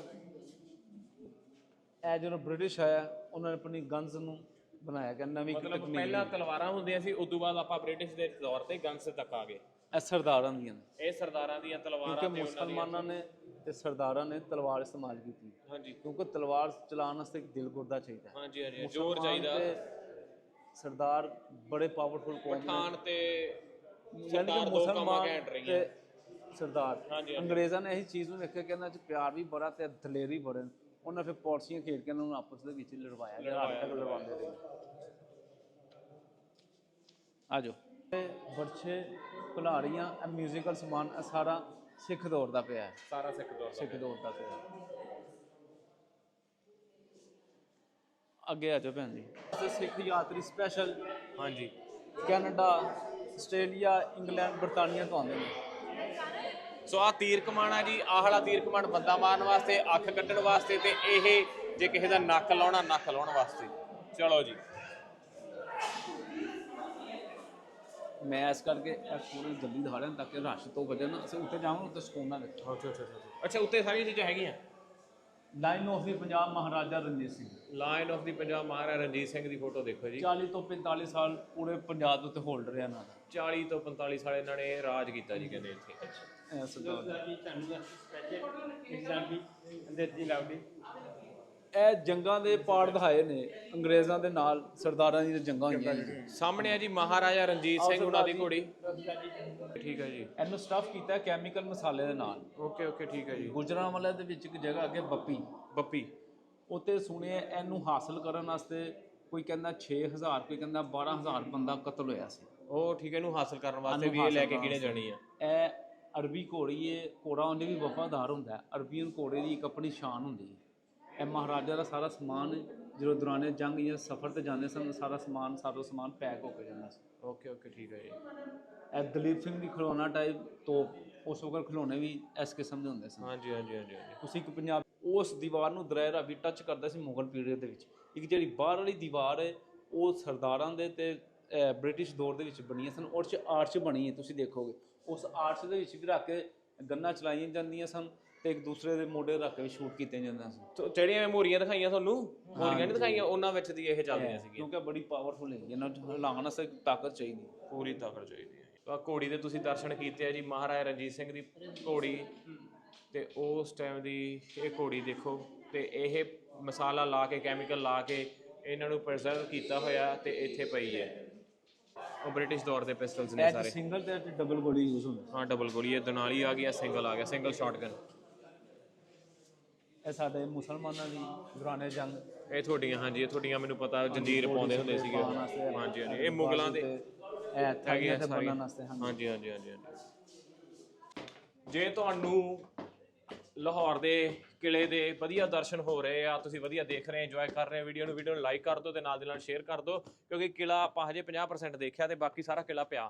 ਇਹ ਜਦੋਂ ਬ੍ਰਿਟਿਸ਼ ਆਇਆ ਉਹਨਾਂ ਨੇ ਆਪਣੀ ਗਨਸ ਨੂੰ ਬਣਾਇਆ ਕਿ ਨਵੀਂ ਮਤਲਬ ਤਕਨੀਕ ਪਹਿਲਾਂ ਤਲਵਾਰਾਂ ਹੁੰਦੀਆਂ ਸੀ ਉਸ ਤੋਂ ਬਾਅਦ ਆਪਾਂ ਬ੍ਰਿਟਿਸ਼ ਦੇ ਦੌਰ ਤੇ ਗਨਸ ਤੱਕ ਆ ਗਏ। ਇਹ ਸਰਦਾਰਾਂ ਦੀਆਂ ਨੇ। ਇਹ ਸਰਦਾਰਾਂ ਦੀਆਂ ਤਲਵਾਰਾਂ ਕਿਉਂਕਿ ਤੇ ਉਹਨਾਂ ਦੀਆਂ ਮੁਸਲਮਾਨਾਂ ਨੇ ਤੇ ਸਰਦਾਰਾਂ ਨੇ ਤਲਵਾਰ ਇਸਤੇਮਾਲ ਕੀਤੀ। ਹਾਂਜੀ। ਕਿਉਂਕਿ ਤਲਵਾਰ ਚਲਾਉਣ ਵਾਸਤੇ ਇੱਕ ਦਿਲ ਗੁਰਦਾ ਚਾਹੀਦਾ। ਹੈ ਹਾਂਜੀ ਹਾਂਜੀ ਜ਼ੋਰ ਮੁਸਲਮਾਨ ਚਾਹੀਦਾ। ਤੇ ਸਰਦਾਰ ਬੜੇ ਪਾਵਰਫੁਲ ਕੌਮ ਨੇ। ਪਠਾਨ ਤੇ ਯਾਨੀ ਸਰਦਾਰ ਕਿ ਦੋ ਕੰਮਾਂ ਮੁਸਲਮਾਨ ਘੈਂਟ ਰਹੀਆਂ। ਤੇ ਸਰਦਾਰ। ਹਾਂਜੀ, ਹਾਂਜੀ। ਅੰਗਰੇਜ਼ਾਂ ਨੇ ਇਹੀ ਚੀਜ਼ ਨੂੰ ਵੇਖਿਆ ਕਿ ਇਹਨਾਂ 'ਚ ਪਿਆਰ ਵੀ ਬੜਾ ਤੇ ਦਲੇਰੀ ਬੜੇ ਨੇ। ਉਹਨਾਂ ਫਿਰ ਪੌੜਸੀਆਂ ਖੇਡ ਕੇ ਇਹਨਾਂ ਨੂੰ ਆਪਸ ਦੇ ਵਿੱਚ ਲੜਵਾਇਆ ਗਿਆ ਹੱਦ ਤੱਕ ਲੜਵਾਉਂਦੇ ਰਹੇ। ਆ ਜਾਓ ਇਹ ਬਰਛੇ ਕੁਲਾੜੀਆਂ ਇਹ ਮਿਊਜ਼ੀਕਲ ਸਮਾਨ ਇਹ ਸਾਰਾ ਸਿੱਖ ਦੌਰ ਦਾ ਪਿਆ ਹੈ। ਸਾਰਾ ਸਿੱਖ ਦੌਰ ਦਾ ਸਿੱਖ ਦੌਰ ਦਾ ਪਿਆ ਅੱਗੇ ਆ ਜਾਓ ਭੈਣ ਜੀ। ਤੇ ਸਿੱਖ ਯਾਤਰੀ ਸਪੈਸ਼ਲ ਹਾਂਜੀ। ਕੈਨੇਡਾ ਆਸਟ੍ਰੇਲੀਆ ਇੰਗਲੈਂਡ ਬਰਤਾਨੀਆ ਤੋਂ ਆਉਂਦੇ ਨੇ। ਸੋ ਆ ਤੀਰ ਕਮਾਣਾ ਜੀ ਆਹ ਵਾਲਾ ਤੀਰ ਕਮਾਨ ਬੰਦਾ ਮਾਰਨ ਵਾਸਤੇ ਅੱਖ ਕੱਢਣ ਵਾਸਤੇ ਤੇ ਇਹ ਜੇ ਕਿਸੇ ਦਾ ਨੱਕ ਲਾਉਣਾ ਨੱਕ ਲਾਉਣ ਵਾਸਤੇ। ਚਲੋ ਜੀ। ਮੈਂ ਇਸ ਕਰਕੇ ਇਹ ਪੂਰੀ ਜਲਦੀ ਦਿਖਾ ਰਿਹਾ ਤਾਂ ਕਿ ਰਸ਼ ਤੋਂ ਨਾ ਅਸੀਂ ਉੱਤੇ ਜਾਵਾਂਗੇ ਉੱਤੇ ਸਕੂਨ ਨਾਲ ਵੇਖਾਂ ਅੱਛਾ ਅੱਛਾ ਅੱਛਾ ਅੱਛਾ। ਉੱਤੇ ਸਾਰੀਆਂ ਚੀਜ਼ਾਂ ਹੈਗੀਆਂ? Lion of the Punjab Maharaja Ranjit Singh. Lion of the Punjab Maharaja Ranjit Singh the photo ਦੇਖੋ ਜੀ। 40 ਤੋਂ 45 ਸਾਲ ਪੂਰੇ ਪੰਜਾਬ ਦੇ ਉੱਤੇ ਹੋਲਡ ਰਿਹਾ ਦਾ। 40 ਤੋਂ 45 ਸਾਲ ਇਹਨਾਂ ਨੇ ਰਾਜ ਕੀਤਾ ਜੀ ਕਹਿੰਦੇ ਇੱਥੇ। ਇਹ ਜੀ ਇਹ ਜੰਗਾਂ ਦੇ ਪਾੜ ਦਿਖਾਏ ਨੇ ਅੰਗਰੇਜ਼ਾਂ ਦੇ ਨਾਲ ਸਰਦਾਰਾਂ ਦੀਆਂ ਜੰਗਾਂ ਹੋਈਆਂ ਨੇ। ਸਾਹਮਣੇ ਆ ਜੀ ਮਹਾਰਾਜਾ ਰਣਜੀਤ ਸਿੰਘ ਉਹਨਾਂ ਦੀ ਘੋੜੀ। ਠੀਕ ਹੈ ਜੀ। ਇਹਨੂੰ ਸਟਫ ਕੀਤਾ ਕੈਮੀਕਲ ਮਸਾਲੇ ਦੇ ਨਾਲ। ਓਕੇ ਓਕੇ ਠੀਕ ਹੈ ਜੀ। ਗੁਜਰਾਂਵਾਲਾ ਦੇ ਵਿੱਚ ਇੱਕ ਜਗ੍ਹਾ ਅੱਗੇ ਬੱਪੀ। ਬੱਪੀ। ਉੱਤੇ ਸੁਣਿਆ ਇਹਨੂੰ ਹਾਸਲ ਕਰਨ ਵਾਸਤੇ ਕੋਈ ਕਹਿੰਦਾ 6000 ਕੋਈ ਕਹਿੰਦਾ 12000 ਬੰਦਾ ਕਤਲ ਹੋਇਆ ਸੀ। ਉਹ ਠੀਕ ਹੈ ਇਹਨੂੰ ਹਾਸਲ ਕਰਨ ਵਾਸਤੇ ਵੀ ਇਹ ਲੈ ਕੇ ਕਿਹਨੇ ਜਾਣੀ ਆ? ਇਹ ਅਰਬੀ ਘੋੜੀ ਏ ਘੋੜਾ ਉਹਨੇ ਵੀ ਵਫਾਦਾਰ ਹੁੰਦਾ ਹੈ। ਅਰਬੀਅਨ ਘੋੜੇ ਦੀ ਇੱਕ ਆਪਣੀ ਸ਼ਾਨ ਹੁੰਦੀ ਹੈ। ਇਹ ਮਹਾਰਾਜਾ ਦਾ ਸਾਰਾ ਸਮਾਨ ਜਦੋਂ ਦੌਰਾਨੇ ਜੰਗ ਜਾਂ ਸਫ਼ਰ ਤੇ ਜਾਂਦੇ ਸਨ ਸਾਰਾ ਸਮਾਨ ਸਾਰਾ ਸਮਾਨ ਪੈਕ ਹੋ ਕੇ ਜਾਂਦਾ ਸੀ। ਓਕੇ ਓਕੇ ਠੀਕ ਹੈ ਜੀ। ਇਹ ਦਲੀਪ ਸਿੰਘ ਦੀ ਖਿਡੌਣਾ ਟਾਈਪ ਤੋਪ ਉਸ ਵਕਤ ਖਿਡੌਣੇ ਵੀ ਇਸ ਕਿਸਮ ਦੇ ਹੁੰਦੇ ਸਨ ਹਾਂਜੀ ਹਾਂਜੀ ਹਾਂਜੀ ਤੁਸੀਂ ਇੱਕ ਪੰਜਾਬ ਉਸ ਦੀਵਾਰ ਨੂੰ ਦਰੈਰਾ ਵੀ ਟੱਚ ਕਰਦਾ ਸੀ ਮੁਗਲ ਪੀਰੀਅਡ ਦੇ ਵਿੱਚ। ਇੱਕ ਜਿਹੜੀ ਬਾਹਰ ਵਾਲੀ ਦੀਵਾਰ ਹੈ ਉਹ ਸਰਦਾਰਾਂ ਦੇ ਤੇ ਬ੍ਰਿਟਿਸ਼ ਦੌਰ ਦੇ ਵਿੱਚ ਬਣੀਆਂ ਸਨ ਔਰ ਚ ਆਰਚ ਬਣੀ ਹੈ ਤੁਸੀਂ ਦੇਖੋਗੇ। ਉਸ ਆਰਚ ਦੇ ਵਿੱਚ ਵੀ ਰੱਖ ਕੇ ਗੰਨਾਂ ਚਲਾਈਆਂ ਜਾਂਦੀਆਂ ਸਨ ਤੇ ਇੱਕ ਦੂਸਰੇ ਦੇ ਮੋਢੇ ਰੱਖ ਕੇ ਸ਼ੂਟ ਕੀਤੇ ਜਾਂਦੇ ਸਨ। ਤੋ ਜਿਹੜੀਆਂ ਮੈਂ ਮੋਰੀਆਂ ਦਿਖਾਈਆਂ ਤੁਹਾਨੂੰ ਮੋਰੀਆਂ ਨਹੀਂ ਦਿਖਾਈਆਂ ਉਹਨਾਂ ਵਿੱਚ ਦੀ ਇਹ ਚੱਲਦੀਆਂ ਸੀਗੀਆਂ। ਕਿਉਂਕਿ ਬੜੀ ਪਾਵਰਫੁਲ ਹੈ ਇਹਨਾਂ ਨੂੰ ਹਿਲਾਉਣ ਵਾਸਤੇ ਤਾਕਤ ਚਾਹੀਦੀ। ਪੂਰੀ ਤਾਕਤ ਚਾਹੀਦੀ ਹੈ। ਆ ਘੋੜੀ ਦੇ ਤੁਸੀਂ ਦਰਸ਼ਨ ਕੀਤੇ ਆ ਜੀ ਮਹਾਰਾਜਾ ਰਣਜੀਤ ਸਿੰਘ ਦੀ ਘੋੜੀ। ਤੇ ਉਸ ਟਾਈਮ ਦੀ ਇਹ ਘੋੜੀ ਦੇਖੋ ਤੇ ਇਹ ਮਸਾਲਾ ਲਾ ਕੇ ਕੈਮੀਕਲ ਲਾ ਕੇ ਇਹਨਾਂ ਨੂੰ ਪ੍ਰੀਜ਼ਰਵ ਕੀਤਾ ਹੋਇਆ ਤੇ ਇੱਥੇ ਪਈ ਹੈ। ਉਹ ਬ੍ਰਿਟਿਸ਼ ਦੌਰ ਦੇ ਪਿਸਟਲਸ ਨੇ ਇਹ ਸਾਰੇ। ਸਿੰਗਲ ਤੇ ਡਬਲ ਗੋਲੀ ਯੂਜ਼ ਹੁੰਦੀ। ਹਾਂ ਡਬਲ ਗੋਲੀ ਇਹ ਦਨਾਲੀ ਆ ਗਈ ਸਿੰਗਲ ਆ ਗਿਆ ਸਿੰਗਲ ਸ਼ਾਟਗਨ ਇਹ ਸਾਡੇ ਮੁਸਲਮਾਨਾਂ ਦੀ ਦੌਰਾਨੇ ਜੰਗ। ਇਹ ਤੁਹਾਡੀਆਂ ਹਾਂਜੀ ਇਹ ਤੁਹਾਡੀਆਂ ਮੈਨੂੰ ਪਤਾ ਜੰਜੀਰ ਪਾਉਂਦੇ ਹੁੰਦੇ ਸੀਗੇ। ਹਾਂਜੀ ਹਾਂਜੀ ਇਹ ਮੁਗਲਾਂ ਦੇ ਇਹ ਥੈਲੀਆਂ ਤੇ ਬੰਨਣ ਵਾਸਤੇ ਹਾਂਜੀ ਹਾਂਜੀ ਹਾਂਜੀ। ਜੇ ਤੁਹਾਨੂੰ ਲਾਹੌਰ ਦੇ ਕਿਲੇ ਦੇ ਵਧੀਆ ਦਰਸ਼ਨ ਹੋ ਰਹੇ ਆ ਤੁਸੀਂ ਵਧੀਆ ਦੇਖ ਰਹੇ ਇੰਜੋਏ ਕਰ ਰਹੇ ਵੀਡੀਓ ਨੂੰ ਵੀਡੀਓ ਨੂੰ ਲਾਈਕ ਕਰ ਦਿਓ ਤੇ ਨਾਲ ਦੇ ਨਾਲ ਸ਼ੇਅਰ ਕਰ ਦਿਓ ਕਿਉਂਕਿ ਕਿਲਾ ਆਪਾਂ ਹਜੇ 50% ਦੇਖਿਆ ਤੇ ਬਾਕੀ ਸਾਰਾ ਕਿਲਾ ਪਿਆ।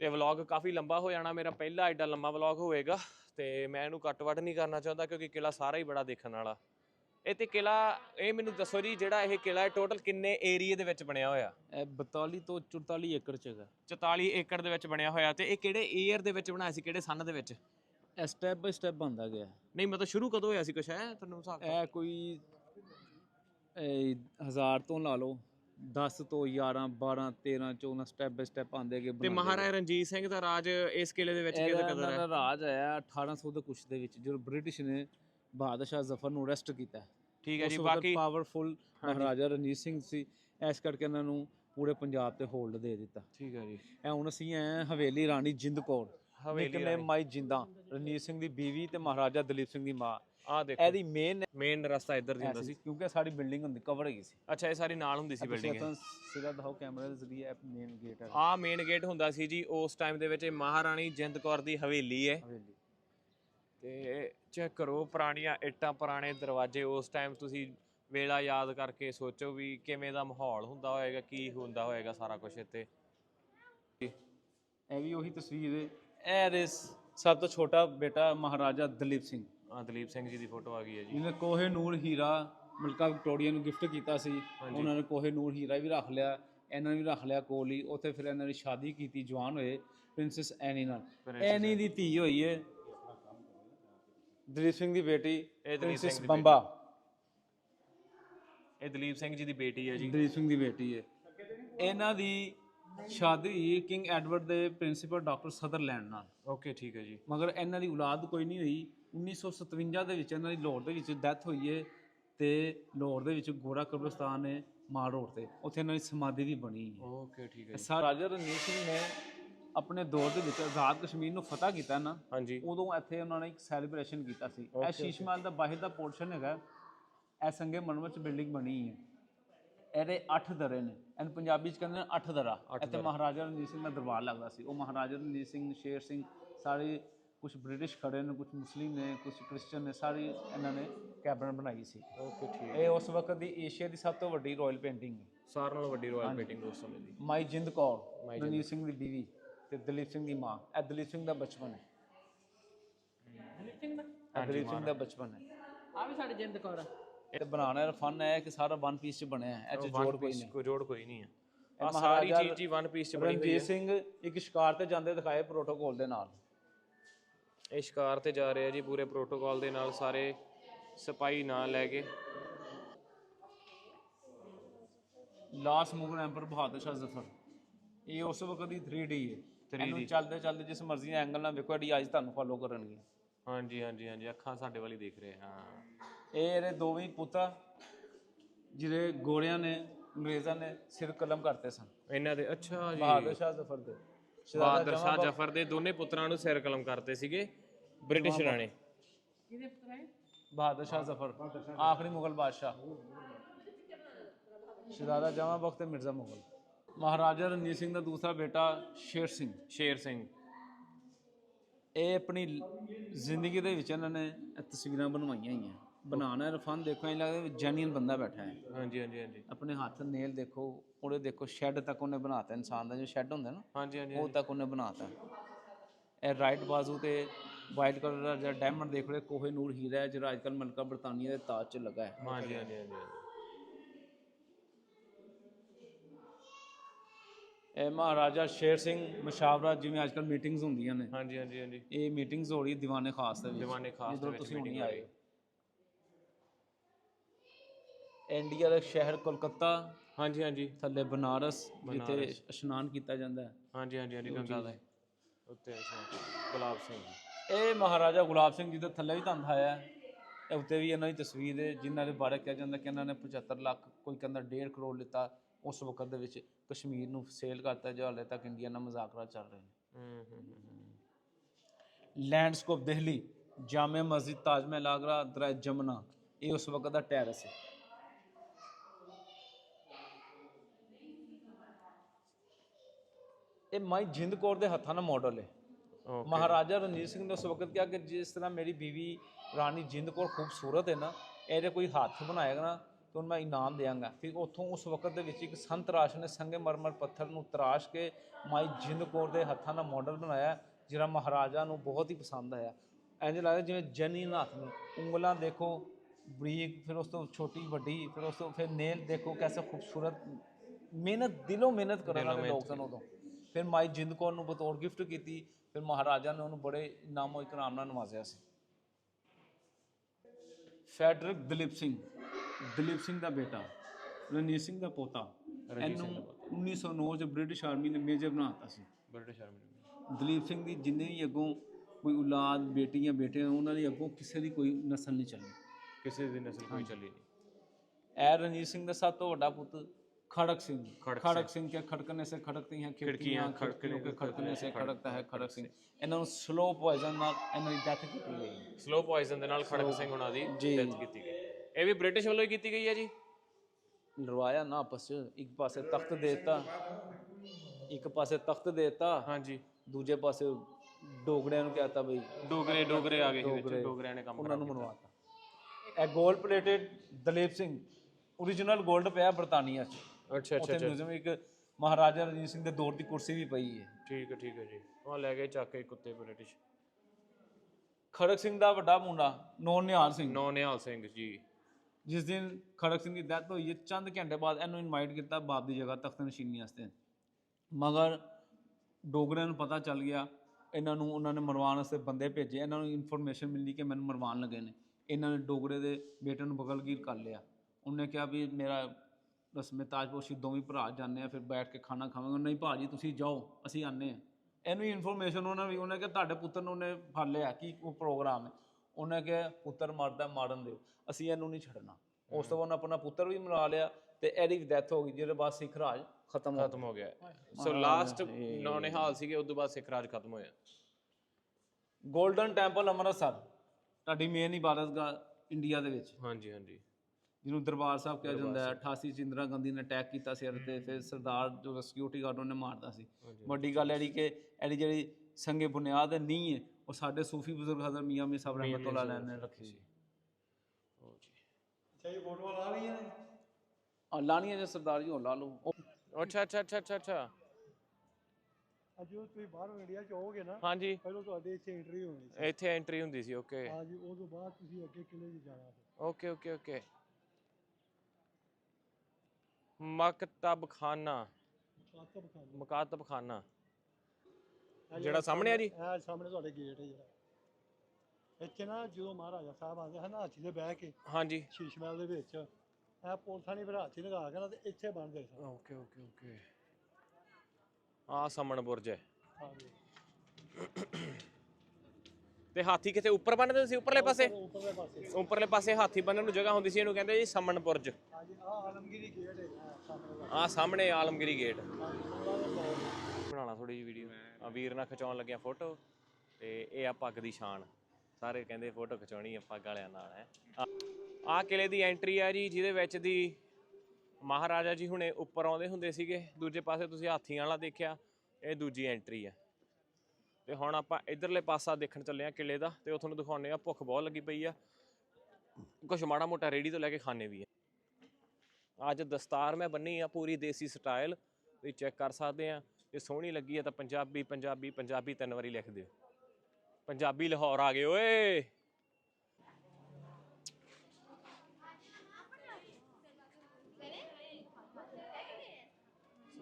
ਤੇ ਵਲੌਗ ਕਾਫੀ ਲੰਬਾ ਹੋ ਜਾਣਾ ਮੇਰਾ ਪਹਿਲਾ ਐਡਾ ਲੰਮਾ ਵਲੌਗ ਹੋਏਗਾ ਤੇ ਮੈਂ ਇਹਨੂੰ ਕੱਟ ਵੱਟ ਨਹੀਂ ਕਰਨਾ ਚਾਹੁੰਦਾ ਕਿਉਂਕਿ ਕਿਲਾ ਸਾਰਾ ਹੀ ਬੜਾ ਦੇਖਣ ਵਾਲਾ। ਇਹ ਤੇ ਕਿਲਾ ਇਹ ਮੈਨੂੰ ਦੱਸੋ ਜੀ ਜਿਹੜਾ ਇਹ ਕਿਲਾ ਹੈ ਟੋਟਲ ਕਿੰਨੇ ਏਰੀਏ ਦੇ ਵਿੱਚ ਬਣਿਆ ਹੋਇਆ? ਇਹ 42 ਤੋਂ 44 ਏਕੜ ਚ ਹੈਗਾ। 44 ਏਕੜ ਦੇ ਵਿੱਚ ਬਣਿਆ ਹੋਇਆ ਤੇ ਇਹ ਕਿਹੜੇ ਈਅਰ ਦੇ ਵਿੱਚ ਬਣਾਇਆ ਸੀ ਕਿਹੜੇ ਸੰਨ ਦੇ ਵਿੱਚ? ਸਟੈਪ ਬਾਈ ਸਟੈਪ ਬਣਦਾ ਗਿਆ। ਨਹੀਂ ਮਤਲਬ ਸ਼ੁਰੂ ਕਦੋਂ ਹੋਇਆ ਸੀ ਕੁਛ? ਹੈ ਤੁਹਾਨੂੰ ਹਿਸਾਬ ਇਹ ਕੋਈ ਇਹ ਹਜ਼ਾਰ ਤੋਂ ਲਾ ਲਓ 10 ਤੋਂ 11 12 13 14 ਸਟੈਪ ਬਾਈ ਸਟੈਪ ਆਂਦੇ ਗਏ ਤੇ ਮਹਾਰਾਜਾ ਰਣਜੀਤ ਸਿੰਘ ਦਾ ਰਾਜ ਇਸ ਕਿਲੇ ਦੇ ਵਿੱਚ। ਕਿਹਦੇ ਕਦਰ ਹੈ? ਰਾਜ ਆਇਆ 1800 ਦੇ ਕੁਛ ਦੇ ਵਿੱਚ ਜਦੋਂ ਬ੍ਰਿਟਿਸ਼ ਨੇ ਬਹਾਦਰ ਸ਼ਾਹ ਜ਼ਫਰ ਨੂੰ ਅਰੈਸਟ ਕੀਤਾ। ਠੀਕ ਹੈ ਜੀ ਬਾਕੀ ਪਾਵਰਫੁਲ ਮਹਾਰਾਜਾ ਰਣਜੀਤ ਸਿੰਘ ਸੀ ਇਸ ਕਰਕੇ ਇਹਨਾਂ ਨੂੰ ਪੂਰੇ ਪੰਜਾਬ ਤੇ ਹੋਲਡ ਦੇ ਦਿੱਤਾ। ਠੀਕ ਹੈ ਜੀ। ਇਹ ਹੁਣ ਅਸੀਂ ਐ ਹਵੇਲੀ ਰਾਣੀ ਜਿੰਦ ਕੌਰ ਹਵੇਲੀ ਨੇ ਮਾਈ ਜਿੰਦਾ ਰਣਜੀਤ ਸਿੰਘ ਦੀ ਬੀਵੀ ਤੇ ਮਹਾਰਾਜਾ ਦਲੀਪ ਸਿੰਘ ਦੀ ਮਾਂ। ਆ ਦੇਖੋ ਇਹਦੀ ਮੇਨ ਮੇਨ ਰਸਤਾ ਇੱਧਰ ਦੀ ਹੁੰਦਾ ਸੀ। ਕਿਉਂਕਿ ਸਾਡੀ ਬਿਲਡਿੰਗ ਹੁੰਦੀ ਕਵਰ ਹੈਗੀ ਸੀ। ਅੱਛਾ ਇਹ ਸਾਰੀ ਨਾਲ ਹੁੰਦੀ ਸੀ ਬਿਲਡਿੰਗ ਤਾਂ ਸਿੱਧਾ ਦਿਖਾਓ ਕੈਮਰੇ ਦੇ ਜ਼ਰੀਏ ਇਹ ਮੇਨ ਗੇਟ ਹੈ ਆ ਮੇਨ ਗੇਟ ਹੁੰਦਾ ਸੀ ਜੀ ਉਸ ਟਾਈਮ ਦੇ ਵਿੱਚ ਇਹ ਮਹਾਰਾਣੀ ਜਿੰਦ ਕੌਰ ਦੀ ਹਵੇਲੀ ਹੈ। ਹਵੇਲੀ। ਤੇ ਚੈੱਕ ਕਰੋ ਪੁਰਾਣੀਆਂ ਇੱਟਾਂ ਪੁਰਾਣੇ ਦਰਵਾਜ਼ੇ ਉਸ ਟਾਈਮ ਤੁਸੀਂ ਵੇਲਾ ਯਾਦ ਕਰਕੇ ਸੋਚੋ ਵੀ ਕਿਵੇਂ ਦਾ ਮਾਹੌਲ ਹੁੰਦਾ ਹੋਏਗਾ ਕੀ ਹੁੰਦਾ ਹੋਏਗਾ ਸਾਰਾ ਕੁਝ ਇੱਥੇ। ਇਹ ਵੀ ਉਹੀ ਤਸਵੀਰ ਹੈ। ਇਹ ਰੇ ਸਭ ਤੋਂ ਛੋਟਾ ਬੇਟਾ ਮਹਾਰਾਜਾ ਦਲੀਪ ਸਿੰਘ। ਆ ਦਲੀਪ ਸਿੰਘ ਜੀ ਦੀ ਫੋਟੋ ਆ ਗਈ ਹੈ ਜੀ। ਜਿਹਨੇ ਕੋਹੇ ਨੂਰ ਹੀਰਾ ਮਲਕਾ ਵਿਕਟੋਰੀਆ ਨੂੰ ਗਿਫਟ ਕੀਤਾ ਸੀ। ਉਹਨਾਂ ਨੇ ਕੋਹੇ ਨੂਰ ਹੀਰਾ ਵੀ ਰੱਖ ਲਿਆ ਇਹਨਾਂ ਨੇ ਵੀ ਰੱਖ ਲਿਆ ਕੋਲ ਹੀ। ਉੱਥੇ ਫਿਰ ਇਹਨਾਂ ਦੀ ਸ਼ਾਦੀ ਕੀਤੀ ਜਵਾਨ ਹੋਏ ਪ੍ਰਿੰਸੈਸ ਐਨੀ ਨਾਲ। ਐਨੀ ਦੀ ਧੀ ਹੋਈ ਹੈ ਦਲੀਪ ਸਿੰਘ ਦੀ ਬੇਟੀ ਦਲੀਪ ਸਿੰਘ ਪ੍ਰਿੰਸੈਸ ਦੀ ਬੰਬਾ। ਇਹ ਦਲੀਪ ਸਿੰਘ ਜੀ ਦੀ ਬੇਟੀ ਹੈ ਜੀ। ਦਲੀਪ ਸਿੰਘ ਦੀ ਬੇਟੀ ਹੈ ਇਹਨਾਂ ਦੀ ਸ਼ਾਦੀ ਕਿੰਗ ਐਡਵਰਡ ਦੇ ਪ੍ਰਿੰਸੀਪਲ ਡਾਕਟਰ ਸਦਰਲੈਂਡ ਨਾਲ। ਓਕੇ ਠੀਕ ਹੈ ਜੀ। ਮਗਰ ਇਹਨਾਂ ਦੀ ਔਲਾਦ ਕੋਈ ਨਹੀਂ ਹੋਈ। 1957 ਦੇ ਵਿੱਚ ਇਹਨਾਂ ਦੀ ਲਾਹੌਰ ਦੇ ਵਿੱਚ ਡੈਥ ਹੋਈ ਹੈ ਤੇ ਲਾਹੌਰ ਦੇ ਵਿੱਚ ਗੋਰਾ ਕਬਰਸਤਾਨ ਹੈ ਮਾਲ ਰੋਡ ਤੇ। ਉੱਥੇ ਇਹਨਾਂ ਦੀ ਸਮਾਧੀ ਵੀ ਬਣੀ ਹੈ ਓਕੇ ਠੀਕ ਹੈ ਜੀ। ਸਾ- ਰਾਜਾ ਰਣਜੀਤ ਸਿੰਘ ਨੇ ਆਪਣੇ ਦੌਰ ਦੇ ਵਿੱਚ ਆਜ਼ਾਦ ਕਸ਼ਮੀਰ ਨੂੰ ਫਤਹ ਕੀਤਾ ਨਾ ਹਾਂਜੀ। ਉਦੋਂ ਇੱਥੇ ਉਹਨਾਂ ਨੇ ਇੱਕ ਸੈਲੀਬ੍ਰੇਸ਼ਨ ਕੀਤਾ ਸੀ। ਇਹ ਸ਼ੀਸ਼ ਮਹਿਲ ਦਾ ਬਾਹਰ ਦਾ ਪੋਰਸ਼ਨ ਹੈਗਾ। ਇਹ ਸੰਗੇ ਮਨਵਰ ਚ ਬਿਲਡਿੰਗ ਬਣੀ ਹੈ ਇਹਦੇ 8 ਦਰੇ ਨੇ। ਇਹਨੂੰ ਪੰਜਾਬੀ ਚ ਕਹਿੰਦੇ ਨੇ 8 ਦਰਾ। ਇੱਥੇ ਮਹਾਰਾਜਾ ਰਣਜੀਤ ਸਿੰਘ ਦਾ ਦਰਬਾਰ ਲੱਗਦਾ ਸੀ। ਉਹ ਮਹਾਰਾਜਾ ਰਣਜੀਤ ਸਿੰਘ ਸ਼ੇਰ ਸਿੰਘ ਸਾਰੇ ਕੁਝ ਬ੍ਰਿਟਿਸ਼ ਖੜੇ ਨੇ ਕੁਝ ਮੁਸਲਿਮ ਨੇ ਕੁਝ ਕ੍ਰਿਸਚੀਅਨ ਨੇ ਸਾਰੀ ਇਹਨਾਂ ਨੇ ਕੈਬਨ ਬਣਾਈ ਸੀ। ਓਕੇ ਠੀਕ ਇਹ ਉਸ ਵਕਤ ਦੀ ਏਸ਼ੀਆ ਦੀ ਸਭ ਤੋਂ ਵੱਡੀ ਰਾਇਲ ਪੇਂਟਿੰਗ ਹੈ। ਸਾਰਿਆਂ ਨਾਲੋਂ ਵੱਡੀ ਰਾਇਲ ਪੇਂਟਿੰਗ ਉਸ ਸਮੇਂ ਦੀ। ਮਾਈ ਜਿੰਦ ਕੌਰ ਰਣਜੀਤ ਸਿੰਘ ਦੀ ਬੀਵੀ ਤੇ ਦਲੀਪ ਸਿੰਘ ਦੀ ਮਾਂ। ਇਹ ਦਲੀਪ ਸਿੰਘ ਦਾ ਬਚਪਨ ਹੈ। ਦਲੀਪ ਸਿੰਘ ਦਾ? ਦਲੀਪ ਸਿੰਘ ਦਾ ਬਚਪਨ ਹੈ। ਆ ਵੀ ਸਾਡੇ ਜਿੰਦ ਕੌਰ ਆ। ਇਹ ਬਣਾਉਣਾ ਫਨ ਹੈ ਕਿ ਸਾਰਾ ਵਨ ਪੀਸ ਚ ਬਣਿਆ ਹੈ ਇਹ ਚ ਜੋੜ ਕੋਈ ਨਹੀਂ। ਕੋਈ ਜੋੜ ਕੋਈ ਨਹੀਂ ਹੈ। ਆ ਸਾਰੀ ਮਹਾਰਾਜਾ ਚੀਜ਼ ਜੀ ਵਨ ਪੀਸ ਚ ਬਣੀ ਹੋਈ ਰਣਜੀਤ ਹੈ ਸਿੰਘ ਇੱਕ ਸ਼ਿਕਾਰ ਤੇ ਜਾਂਦੇ ਦਿਖਾਏ ਪ੍ਰੋਟੋਕੋਲ ਦੇ ਨਾਲ। ਇਹ ਸ਼ਿਕਾਰ ਤੇ ਜਾ ਰਹੇ ਆ ਜੀ ਪੂਰੇ ਪ੍ਰੋਟੋਕਾਲ ਦੇ ਨਾਲ ਸਾਰੇ ਸਪਾਈ ਨਾ ਲੈ ਕੇ। ਲਾਸਟ ਮੁਗਲ ਐਮਪਰ ਬਹਾਦਰ ਸ਼ਾਹ ਜ਼ਫਰ ਇਹ ਉਸ ਵਕਤ ਦੀ 3D ਹੈ। 3D ਇਹਨੂੰ ਚੱਲਦੇ ਚੱਲਦੇ ਜਿਸ ਮਰਜ਼ੀ ਐਂਗਲ ਨਾਲ ਵੇਖੋ ਐਡੀ ਆਈਜ਼ ਤੁਹਾਨੂੰ ਫੋਲੋ ਕਰਨਗੇ ਹਾਂਜੀ ਹਾਂਜੀ ਹਾਂਜੀ ਅੱਖਾਂ ਸਾਡੇ ਵਾਲੀ ਦੇਖ ਰਹੇ ਹਾਂ। ਇਹ ਇਹਦੇ ਦੋਵੇਂ ਪੁੱਤਰ ਜਿਹੜੇ ਗੋਰਿਆਂ ਨੇ ਅੰਗਰੇਜ਼ਾਂ ਨੇ ਸਿਰ ਕਲਮ ਕਰਤੇ ਸਨ। ਇਹਨਾਂ ਦੇ ਅੱਛਾ ਜੀ। ਬਹਾਦਰ ਸ਼ਾਹ ਜ਼ਫਰ ਦੇ। ਬਹਾਦਰ ਸ਼ਾਹ ਜ਼ਫਰ ਦੇ ਦੋਨੇ ਪੁੱਤਰਾਂ ਨੂੰ ਸਿਰ ਕਲਮ ਕਰਤੇ ਸੀਗੇ ਬ੍ਰਿਟਿਸ਼ਰਾਂ ਨੇ ਕਿਹਦੇ ਪੁੱਤਰ ਹੈ? ਬਹਾਦਰ ਸ਼ਾਹ ਜ਼ਫਰ ਆਖਰੀ ਮੁਗਲ ਬਾਦਸ਼ਾਹ। ਸ਼ਹਿਜ਼ਾਦਾ ਜਮਾ ਬਖਤ ਮਿਰਜ਼ਾ ਮੁਗਲ। ਮਹਾਰਾਜਾ ਰਣਜੀਤ ਸਿੰਘ ਦਾ ਦੂਸਰਾ ਬੇਟਾ ਸ਼ੇਰ ਸਿੰਘ। ਸ਼ੇਰ ਸਿੰਘ। ਇਹ ਆਪਣੀ ਜ਼ਿੰਦਗੀ ਦੇ ਵਿੱਚ ਇਹਨਾਂ ਨੇ ਇਹ ਤਸਵੀਰਾਂ ਬਣਵਾਈਆਂ ਹੋਈਆਂ। ਬਣਾਉਣਾ ਰਫਨ ਦੇਖੋ ਇਹ ਲੱਗਦਾ ਜੈਨੂਇਨ ਬੰਦਾ ਬੈਠਾ ਹੈ। ਹਾਂਜੀ ਹਾਂਜੀ ਹਾਂਜੀ। ਆਪਣੇ ਹੱਥ ਨੇਲ ਦੇਖੋ ਉਹਦੇ ਦੇਖੋ ਸ਼ੈੱਡ ਤੱਕ ਉਹਨੇ ਬਣਾਤਾ ਇਨਸਾਨ ਦਾ ਜੋ ਸ਼ੈੱਡ ਹੁੰਦਾ ਨਾ ਹਾਂਜੀ ਹਾਂਜੀ ਉਹ ਤੱਕ ਉਹਨੇ ਬਣਾਤਾ। ਇਹ ਰਾਈਟ ਬਾਜ਼ੂ ਤੇ ਵਾਈਟ ਕਲਰ ਦਾ ਜਿਹੜਾ ਡਾਇਮੰਡ ਦੇਖ ਰਹੇ ਕੋਹੇ ਨੂਰ ਹੀਰਾ ਹੈ ਜਿਹੜਾ ਅੱਜਕੱਲ ਮਲਕਾ ਬਰਤਾਨੀਆ ਦੇ ਤਾਜ 'ਚ ਲੱਗਾ ਹੈ। ਹਾਂਜੀ ਹਾਂਜੀ ਹਾਂਜੀ। ਇਹ ਮਹਾਰਾਜਾ ਸ਼ੇਰ ਸਿੰਘ ਮਸ਼ਾਵਰਾ ਜਿਵੇਂ ਅੱਜਕੱਲ ਮੀਟਿੰਗਸ ਹੁੰਦੀਆਂ ਨੇ। ਹਾਂਜੀ ਹਾਂਜੀ ਹਾਂਜੀ। ਇਹ ਮੀਟਿੰਗਸ ਹੋ ਰਹੀ ਦੀਵਾਨੇ ਖਾਸ ਦੇ ਵਿੱਚ। ਦੀਵਾਨੇ ਖਾਸ ਦੇ ਵਿੱਚ ਤੁਸੀਂ ਹੁਣੀ ਆਏ ਇੰਡੀਆ ਦਾ ਸ਼ਹਿਰ ਕੋਲਕਾਤਾ ਹਾਂਜੀ ਹਾਂਜੀ। ਥੱਲੇ ਬਨਾਰਸ ਜਿੱਥੇ ਇਸ਼ਨਾਨ ਕੀਤਾ ਜਾਂਦਾ ਹੈ। ਹਾਂਜੀ ਹਾਂਜੀ ਹਾਂਜੀ ਗੰਗਾ ਦਾ। ਉੱਤੇ ਗੁਲਾਬ ਸਿੰਘ ਇਹ ਮਹਾਰਾਜਾ ਗੁਲਾਬ ਸਿੰਘ ਜੀ ਦਾ ਥੱਲੇ ਵੀ ਤੁਹਾਨੂੰ ਆਇਆ ਇਹ ਉੱਤੇ ਵੀ ਇਹਨਾਂ ਦੀ ਤਸਵੀਰ ਹੈ ਜਿਨ੍ਹਾਂ ਦੇ ਬਾਰੇ ਕਿਹਾ ਜਾਂਦਾ ਕਿ ਇਹਨਾਂ ਨੇ 75 ਲੱਖ ਕੋਈ ਕਹਿੰਦਾ 1.5 ਕਰੋੜ ਲਿੱਤਾ ਉਸ ਵਕਤ ਦੇ ਵਿੱਚ ਕਸ਼ਮੀਰ ਨੂੰ ਸੇਲ ਕਰਤਾ ਜੋ ਹਾਲੇ ਤੱਕ ਇੰਡੀਆ ਨਾਲ ਮੁਜ਼ਾਕਰਾ ਚੱਲ ਰਹੇ ਨੇ ਹੂੰ ਹੂੰ ਹੂੰ, ਹੂੰ। ਲੈਂਡਸਕੇਪ ਦਿੱਲੀ ਜਾਮੇ ਮਸਜਿਦ ਤਾਜ ਮਹਿਲ ਆਗਰਾ ਦਰਿਆ ਜਮਨਾ ਇਹ ਉਸ ਵਕਤ ਦਾ ਟੈਰਸ ਹੈ। ਇਹ ਮਾਈ ਜਿੰਦ ਕੌਰ ਦੇ ਹੱਥਾਂ ਦਾ ਮਾਡਲ ਹੈ। ਮਹਾਰਾਜਾ ਰਣਜੀਤ ਸਿੰਘ ਨੇ ਉਸ ਵਕਤ ਕਿਹਾ ਕਿ ਜਿਸ ਤਰ੍ਹਾਂ ਮੇਰੀ ਬੀਵੀ ਰਾਣੀ ਜਿੰਦ ਕੌਰ ਖੂਬਸੂਰਤ ਹੈ ਨਾ ਇਹਦੇ ਕੋਈ ਹੱਥ ਬਣਾਏਗਾ ਨਾ ਤਾਂ ਮੈਂ ਇਨਾਮ ਦੇਵਾਂਗਾ ਫਿਰ ਉੱਥੋਂ ਉਸ ਵਕਤ ਦੇ ਵਿੱਚ ਇੱਕ ਸੰਤ ਰਾਸ਼ ਨੇ ਸੰਗੇ ਮਰਮਰ ਪੱਥਰ ਨੂੰ ਤਰਾਸ਼ ਕੇ ਮਾਈ ਜਿੰਦ ਕੌਰ ਦੇ ਹੱਥਾਂ ਦਾ ਮਾਡਲ ਬਣਾਇਆ ਜਿਹੜਾ ਮਹਾਰਾਜਾ ਨੂੰ ਬਹੁਤ ਹੀ ਪਸੰਦ ਆਇਆ। ਇੰਝ ਲੱਗਦਾ ਜਿਵੇਂ ਜਨੀ ਹੱਥ ਨੂੰ ਉਂਗਲਾਂ ਦੇਖੋ ਬਰੀਕ ਫਿਰ ਉਸ ਤੋਂ ਛੋਟੀ ਵੱਡੀ ਫਿਰ ਉਸ ਤੋਂ ਫਿਰ ਨੇਲ ਦੇਖੋ ਕੈਸੇ ਖੂਬਸੂਰਤ ਮਿਹਨਤ ਦਿਲੋਂ ਮਿਹਨਤ ਕਰਨ ਵਾਲੇ ਲੋਕ ਸਨ ਉਦੋਂ। ਫਿਰ ਮਾਈ ਜਿੰਦ ਕੌਰ ਨੂੰ ਬਤੌਰ ਗਿਫਟ ਕੀਤੀ ਫਿਰ ਮਹਾਰਾਜਾ ਨੇ ਉਹਨੂੰ ਬੜੇ ਇਨਾਮੋ ਇਕਰਾਮ ਨਾਲ ਨਵਾਜ਼ਿਆ ਸੀ। ਫੈਡਰਿਕ ਦਲੀਪ ਸਿੰਘ ਦਲੀਪ ਸਿੰਘ ਦਾ ਬੇਟਾ ਰਣਜੀਤ ਸਿੰਘ ਦਾ ਪੋਤਾ ਇਹਨੂੰ 1909 ਚ ਬ੍ਰਿਟਿਸ਼ ਆਰਮੀ ਨੇ ਮੇਜਰ ਬਣਾਤਾ ਸੀ। ਬ੍ਰਿਟਿਸ਼ ਆਰਮੀ ਦਲੀਪ ਸਿੰਘ ਦੀ ਜਿੰਨੇ ਵੀ ਅੱਗੋਂ ਕੋਈ ਔਲਾਦ ਬੇਟੀ ਜਾਂ ਬੇਟੇ ਉਹਨਾਂ ਦੀ ਅੱਗੋਂ ਕਿਸੇ ਦੀ ਕੋਈ ਨਸਲ ਨਹੀਂ ਚੱਲੀ। ਕਿਸੇ ਦੀ ਨਸਲ ਕੋਈ ਚੱਲੀ ਨਹੀਂ। ਇਹ ਰਣਜੀਤ ਸਿੰਘ ਦਾ ਸਭ ਤੋਂ ਵੱਡਾ ਪੁੱਤ खड़क सिंह खड़क सिंह के खड़कने से खड़कती हैं खिड़कियां खड़कने के खड़कने से ਖੜਕਦਾ ਹੈ ਖੜਕ ਸਿੰਘ। ਇਹਨਾਂ ਨੂੰ ਸਲੋ ਪੋਇਜ਼ਨ ਨਾਲ ਇਹਨਾਂ ਦੀ ਡੈਥ ਕੀਤੀ ਗਈ ਸਲੋ ਪੋਇਜ਼ਨ ਦੇ ਨਾਲ ਖੜਕ ਸਿੰਘ ਉਹਨਾਂ ਦੀ ਡੈਥ ਕੀਤੀ ਗਈ। ਇਹ ਵੀ ਬ੍ਰਿਟਿਸ਼ ਵੱਲੋਂ ਹੀ ਕੀਤੀ ਗਈ ਹੈ ਜੀ? ਲੜਵਾਇਆ ਨਾ ਆਪਸ ਇੱਕ ਪਾਸੇ ਤਖਤ ਦੇਤਾ ਇੱਕ ਪਾਸੇ ਤਖਤ ਦੇਤਾ ਹਾਂਜੀ। ਦੂਜੇ ਪਾਸੇ ਡੋਗੜਿਆਂ ਨੂੰ ਕਹਤਾ ਬਈ ਡੋਗਰੇ ਡੋਗਰੇ ਆ ਗਏ ਵਿੱਚ ਡੋਗਰਿਆਂ ਨੇ ਕੰਮ ਉਹਨਾਂ ਨੂੰ ਮਨਵਾਤਾ। ਇਹ gold plated Dalip Singh original gold ਪਿਆ ਬਰਤਾਨੀਆ ਚ। ਅੱਛਾ ਅੱਛਾ ਉੱਥੇ ਮਿਊਜ਼ੀਅਮ ਇੱਕ ਮਹਾਰਾਜਾ ਰਣਜੀਤ ਸਿੰਘ ਦੇ ਦੌਰ ਦੀ ਕੁਰਸੀ ਵੀ ਪਈ ਹੈ। ਠੀਕ ਹੈ ਠੀਕ ਹੈ ਜੀ। ਉਹ ਲੈ ਗਏ ਚੱਕ ਕੇ ਕੁੱਤੇ ਬ੍ਰਿਟਿਸ਼। ਖੜਕ ਸਿੰਘ ਦਾ ਵੱਡਾ ਮੁੰਡਾ ਨੌ ਨਿਹਾਲ ਸਿੰਘ। ਨੌ ਨਿਹਾਲ ਸਿੰਘ ਜੀ। ਜਿਸ ਦਿਨ ਖੜਕ ਸਿੰਘ ਦੀ ਡੈਥ ਹੋਈ ਹੈ ਚੰਦ ਘੰਟੇ ਬਾਅਦ ਇਹਨੂੰ ਇਨਵਾਈਟ ਕੀਤਾ ਬਾਪ ਦੀ ਜਗ੍ਹਾ ਤਖਤ ਨਸ਼ੀਨੀ ਵਾਸਤੇ। ਮਗਰ ਡੋਗਰਿਆਂ ਨੂੰ ਪਤਾ ਚੱਲ ਗਿਆ ਇਹਨਾਂ ਨੂੰ ਉਹਨਾਂ ਨੇ ਮਰਵਾਉਣ ਵਾਸਤੇ ਬੰਦੇ ਭੇਜੇ। ਇਹਨਾਂ ਨੂੰ ਇਨਫੋਰਮੇਸ਼ਨ ਮਿਲੀ ਕਿ ਮੈਨੂੰ ਮਰਵਾਉਣ ਲੱਗੇ ਨੇ। ਇਹਨਾਂ ਨੇ ਡੋਗਰੇ ਦੇ ਬੇਟੇ ਨੂੰ ਬਗਲਗੀਰ ਕਰ ਲਿਆ। ਉਹਨੇ ਕਿਹਾ ਵੀ ਮੇਰਾ ਰਸਮੇ ਤਾਜਪੋਸ਼ੀ ਦੋਵੇਂ ਭਰਾ ਜਾਂਦੇ ਆ ਫਿਰ ਬੈਠ ਕੇ ਖਾਣਾ ਖਾਵਾਂਗੇ। ਨਹੀਂ ਭਾਜੀ ਤੁਸੀਂ ਜਾਓ ਅਸੀਂ ਆਨੇ ਆ। ਇਹਨੂੰ ਇਨਫੋਰਮੇਸ਼ਨ ਉਹਨਾਂ ਵੀ ਉਹਨੇ ਕਿਹਾ ਤੁਹਾਡੇ ਪੁੱਤਰ ਨੂੰ ਉਹਨੇ ਫੜ ਲਿਆ ਕੀ ਉਹ ਪ੍ਰੋਗਰਾਮ ਹੈ। ਉਹਨੇ ਕਿਹਾ ਪੁੱਤਰ ਮਰਦਾ ਮਾਰਨ ਦਿਓ। ਅਸੀਂ ਇਹਨੂੰ ਨਹੀਂ ਛੱਡਣਾ। ਉਸ ਤੋਂ ਬਾਅਦ ਉਹਨੇ ਆਪਣਾ ਪੁੱਤਰ ਵੀ ਮਰਾ ਲਿਆ ਤੇ ਵੀ ਡੈਥ ਹੋ ਗਈ ਜਿਹਦੇ ਬਾਅਦ ਸਿੱਖ ਰਾਜ ਖਤਮ ਹੋ ਖਤਮ ਹੋ ਗਿਆ। ਸੋ ਲਾਸਟ ਨੌ ਨਿਹਾਲ ਸੀਗੇ ਉਸ ਤੋਂ ਬਾਅਦ ਸਿੱਖ ਰਾਜ ਖਤਮ ਹੋਇਆ। Golden temple Amritsar. ਤੁਹਾਡੀ ਮੇਨ ਇਬਾਦਤਗਾਹ ਇੰਡੀਆ ਦੇ ਵਿੱਚ। ਹਾਂਜੀ ਹਾਂਜੀ। ਜਿਹਨੂੰ ਦਰਬਾਰ ਸਾਹਿਬ ਕਿਹਾ ਜਾਂਦਾ ਹੈ 88 ਚ ਇੰਦਰਾ ਗਾਂਧੀ ਨੇ ਅਟੈਕ ਕੀਤਾ ਸਿਰ ਤੇ ਫਿਰ ਸਰਦਾਰ ਜੋ ਸਿਕਿਉਰਿਟੀ ਗਾਰਡ ਉਹਨੇ ਮਾਰਦਾ ਸੀ। ਵੱਡੀ ਗੱਲ ਇਹਦੀ ਕਿ ਇਹਦੀ ਜਿਹੜੀ ਸੰਗੇ ਬੁਨਿਆਦ ਹੈ ਨਹੀਂ ਹੈ ਉਹ ਸਾਡੇ ਸੂਫੀ ਬਜ਼ੁਰਗ ਹਜ਼ਰਤ ਮੀਆਂ ਮੀ ਸਾਹਿਬ ਰਹਿਮਤੁল্লাਹ ਅਲੈਹ ਨੇ ਰੱਖੀ ਸੀ। ਉਹ ਜੀ। ਅੱਛਾ ਇਹ ਫੋਟੋਆਂ ਲਾ ਲਈਆਂ ਨੇ? ਆ ਲਾਣੀਆਂ ਜੇ ਸਰਦਾਰ ਜੀ ਉਹ ਲਾ ਲਓ। ਅੱਛਾ ਅੱਛਾ ਅੱਛਾ ਅੱਛਾ ਅੱਛਾ। ਅੱਜ ਤੁਸੀਂ ਬਾਹਰੋਂ ਇੰਡੀਆ ਚ ਆਓਗੇ ਨਾ ਹਾਂਜੀ। ਪਹਿਲਾਂ ਤੁਹਾਡੇ ਇੱਥੇ ਐਂਟਰੀ ਹੋਣੀ ਸੀ। ਇੱਥੇ ਐਂਟਰੀ ਹੁੰਦੀ ਸੀ ਓਕੇ ਹਾਂ ਜੀ ਉਸ ਤੋਂ ਬਾਅਦ ਤੁਸੀਂ ਅੱਗੇ ਕਿਲੇ 'ਚ ਜਾਣਾ ਓਕੇ ਓਕੇ ਓਕੇ ਮਕਤਬ ਖਾਨਾ ਕਾਤਬ ਖਾਨ ਮਕਾਤਬ ਖਾਨਾ ਜਿਹੜਾ ਸਾਹਮਣੇ ਆ ਜੀ? ਇਹ ਸਾਹਮਣੇ ਤੁਹਾਡੇ ਗੇਟ ਹੈ ਜਿਹੜਾ। ਇੱਥੇ ਨਾ ਜਦੋਂ ਮਹਾਰਾਜਾ ਸਾਹਿਬ ਆਉਂਦੇ ਹਨ ਹਾਥੀ ਦੇ ਬਹਿ ਕੇ ਹਾਂਜੀ। ਸ਼ੀਸ਼ ਮਹਿਲ ਦੇ ਵਿੱਚ ਇਹ ਪੁਲਸਾਂ ਨੇ ਫਿਰ ਹਾਥੀ ਲਗਾ ਕੇ ਨਾ ਤੇ ਇੱਥੇ ਬੰਨਦੇ ਸਨ। Okay okay okay. ਆ ਸਮਣ ਬੁਰਜ ਹੈ। ਹਾਂਜੀ। ਤੇ ਹਾਥੀ ਕਿਤੇ ਉੱਪਰ ਬੰਨਦੇ ਸੀ ਉੱਪਰਲੇ ਪਾਸੇ? ਉੱਪਰਲੇ ਪਾਸੇ। ਉੱਪਰਲੇ ਪਾਸੇ ਹਾਥੀ ਬੰਨਣ ਨੂੰ ਜਗ੍ਹਾ ਹੁੰਦੀ ਸੀ ਇਹਨੂੰ ਕਹਿੰਦੇ ਜੀ ਸਮਣ ਬੁਰਜ। ਹਾਂਜੀ ਆ ਆਲਮਗੀਰੀ ਗੇਟ ਹੈ। ਆ ਸਾਹਮਣੇ ਆਲਮਗੀਰੀ ਗੇਟ। ਹਾਂਜੀ ਬਣਾਉਣਾ ਥੋੜੀ ਜਿਹੀ ਵੀਡੀਓ ਆ ਵੀਰ ਨਾਲ ਖਿਚਾਉਣ ਲੱਗਿਆ ਫੋਟੋ ਤੇ ਇਹ ਆ ਪੱਗ ਦੀ ਸ਼ਾਨ ਸਾਰੇ ਕਹਿੰਦੇ ਫੋਟੋ ਖਿਚਾਉਣੀ ਆ ਪੱਗ ਵਾਲਿਆਂ ਨਾਲ, ਹੈ। ਆ ਕਿਲੇ ਦੀ ਐਂਟਰੀ ਆ ਜੀ, ਜਿਹਦੇ ਵਿੱਚ ਦੀ ਮਹਾਰਾਜਾ ਜੀ ਹੁਣੇ ਉੱਪਰ ਆਉਂਦੇ ਹੁੰਦੇ ਸੀਗੇ। ਦੂਜੇ ਪਾਸੇ ਤੁਸੀਂ ਹਾਥੀਆਂ ਵਾਲਾ ਦੇਖਿਆ, ਇਹ ਦੂਜੀ ਐਂਟਰੀ ਆ। ਤੇ ਹੁਣ ਆਪਾਂ ਇਧਰਲੇ ਪਾਸਾ ਦੇਖਣ ਚੱਲੇ ਆ ਕਿਲੇ ਦਾ, ਤੇ ਉਹ ਤੁਹਾਨੂੰ ਦਿਖਾਉਣੇ ਆ, ਭੁੱਖ ਬਹੁਤ ਲੱਗੀ ਪਈ ਆ। ਕੁਛ ਮਾੜਾ ਮੋਟਾ ਰੇੜੀ ਤੋਂ ਲੈ ਕੇ ਖਾਣੇ ਵੀ ਆ। ਅੱਜ ਦਸਤਾਰ ਮੈਂ ਬੰਨੀ ਆ ਪੂਰੀ ਦੇਸੀ ਸਟਾਈਲ ਤੁਸੀਂ ਚੈੱਕ ਕਰ ਸਕਦੇ ਆ ਜੇ ਸੋਹਣੀ ਲੱਗੀ ਹੈ ਤਾਂ ਪੰਜਾਬੀ ਪੰਜਾਬੀ ਪੰਜਾਬੀ ਤਿੰਨ ਵਾਰੀ ਲਿਖ ਦਿਓ ਪੰਜਾਬੀ ਲਾਹੌਰ ਆ ਗਏ ਓਏ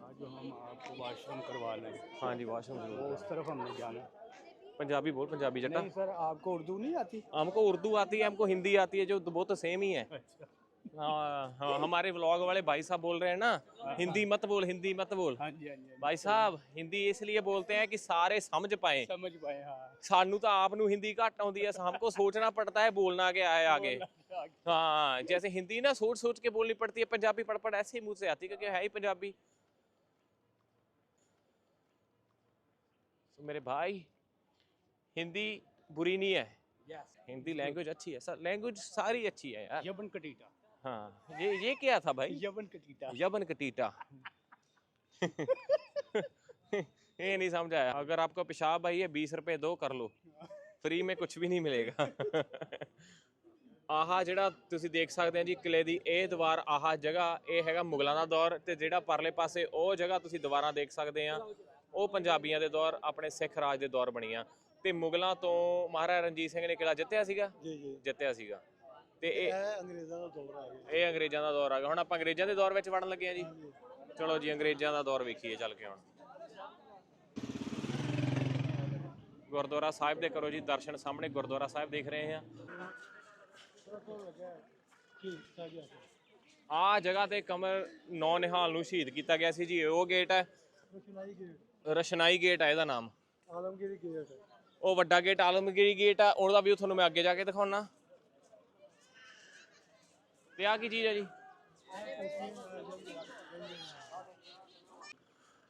आज जो हम आपको वाशरूम करवा लें ਹਾਂਜੀ ਵਾਸ਼ਰੂਮ वो ਜ਼ਰੂਰ उस तरफ हमने जाना पंजाबी बोल पंजाबी जट्टा नहीं सर आपको उर्दू नहीं आती हमको उर्दू आती है हमको हिंदी आती है जो वो तो सेम ही है अच्छा हाँ हाँ हमारे व्लॉग वाले भाई साहब बोल रहे हैं ना हिंदी मत बोल हिंदी मत बोल हाँ जी हाँ जी हाँ जी। भाई साहब हिंदी इसलिए बोलते हैं कि सारे समझ पाए समझ पाए हाँ ਸਾਨੂੰ ਤਾਂ ਆਪ ਨੂੰ ਹਿੰਦੀ ਘੱਟ ਆਉਂਦੀ ਹੈ हमको सोचना पड़ता है बोलना क्या है आगे हाँ जैसे हिंदी ना सोच सोच के बोलनी पड़ती है पंजाबी पढ़ पढ़ ऐसे ही मुंह से आती है क्योंकि है ही पंजाबी तो मेरे भाई हिंदी बुरी नहीं है यस हिंदी लैंग्वेज अच्छी है सर लैंग्वेज सारी अच्छी है यार यवन कटीटा हाँ ये ये क्या था भाई यवन कटीटा यवन कटीटा ये नहीं समझ आया अगर आपको पेशाब आई है बीस रुपए दो कर लो ਫ੍ਰੀ में ਕੁਝ ਵੀ ਨਹੀਂ ਮਿਲੇਗਾ ਆਹ ਜਿਹੜਾ ਤੁਸੀਂ ਦੇਖ ਸਕਦੇ ਆ ਜੀ ਕਿਲੇ ਦੀ ਇਹ ਦੀਵਾਰ ਆਹ ਜਗ੍ਹਾ ਇਹ ਹੈਗਾ ਮੁਗਲਾਂ ਦਾ ਦੌਰ ਤੇ ਜਿਹੜਾ ਪਰਲੇ ਪਾਸੇ ਉਹ ਜਗ੍ਹਾ ਤੁਸੀਂ ਦੁਬਾਰਾ ਦੇਖ ਸਕਦੇ ਆ ਉਹ ਪੰਜਾਬੀਆਂ ਦੇ ਦੌਰ ਆਪਣੇ ਸਿੱਖ ਰਾਜ ਦੇ ਦੌਰ ਬਣੀਆਂ ਤੇ ਮੁਗਲਾਂ ਤੋਂ ਮਹਾਰਾਜਾ ਰਣਜੀਤ ਸਿੰਘ ਨੇ ਕਿਲਾ ਜਿੱਤਿਆ ਸੀਗਾ ਜੀ ਜੀ ਜਿੱਤਿਆ ਸੀਗਾ ਤੇ ਇਹ ਇਹ ਅੰਗਰੇਜ਼ਾਂ ਦਾ ਦੌਰ ਆ ਗਿਆ। ਇਹ ਅੰਗਰੇਜ਼ਾਂ ਦਾ ਦੌਰ ਆ ਗਿਆ। ਹੁਣ ਆਪਾਂ ਅੰਗਰੇਜ਼ਾਂ ਦੇ ਦੌਰ ਵਿੱਚ ਵੜਨ ਲੱਗੇ ਆ ਜੀ। ਚਲੋ ਜੀ ਅੰਗਰੇਜ਼ਾਂ ਦਾ ਦੌਰ ਵੇਖੀਏ ਚੱਲ ਕੇ ਹੁਣ। ਗੁਰਦੁਆਰਾ ਸਾਹਿਬ ਦੇ ਕਰੋ ਜੀ ਦਰਸ਼ਨ ਸਾਹਮਣੇ ਗੁਰਦੁਆਰਾ ਸਾਹਿਬ ਦੇਖ ਰਹੇ ਆ ਆ ਗਿਆ ਆ ਜਗ੍ਹਾ ਤੇ ਕਮਰ ਨੌ ਨਿਹਾਲ ਨੂੰ ਸ਼ਹੀਦ ਕੀਤਾ ਗਿਆ ਸੀ ਜੀ। ਉਹ ਗੇਟ ਹੈ। ਰਸ਼ਨਾਈ ਗੇਟ ਰਸ਼ਨਾਈ ਗੇਟ ਹੈ ਇਹਦਾ ਨਾਮ। ਆਲਮਗੀਰੀ ਗੇਟ ਉਹ ਵੱਡਾ ਗੇਟ ਆਲਮਗੀਰੀ ਗੇਟ ਆ। ਉਹਦਾ ਵੀ ਤੁਹਾਨੂੰ ਮੈਂ ਅੱਗੇ ਜਾ ਕੇ ਦਿਖਾਉਣਾ ਤੇ ਆ ਕੀ ਚੀਜ਼ ਹੈ ਜੀ?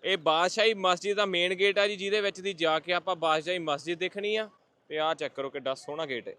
ਇਹ ਬਾਦਸ਼ਾਹੀ ਮਸਜਿਦ ਦਾ ਮੇਨ ਗੇਟ ਆ ਜੀ, ਜਿਹਦੇ ਵਿੱਚ ਦੀ ਜਾ ਕੇ ਆਪਾਂ ਬਾਦਸ਼ਾਹੀ ਮਸਜਿਦ ਦੇਖਣੀ ਆ। ਤੇ ਆਹ ਚੈੱਕ ਕਰੋ ਕਿੱਡਾ ਸੋਹਣਾ ਗੇਟ ਹੈ।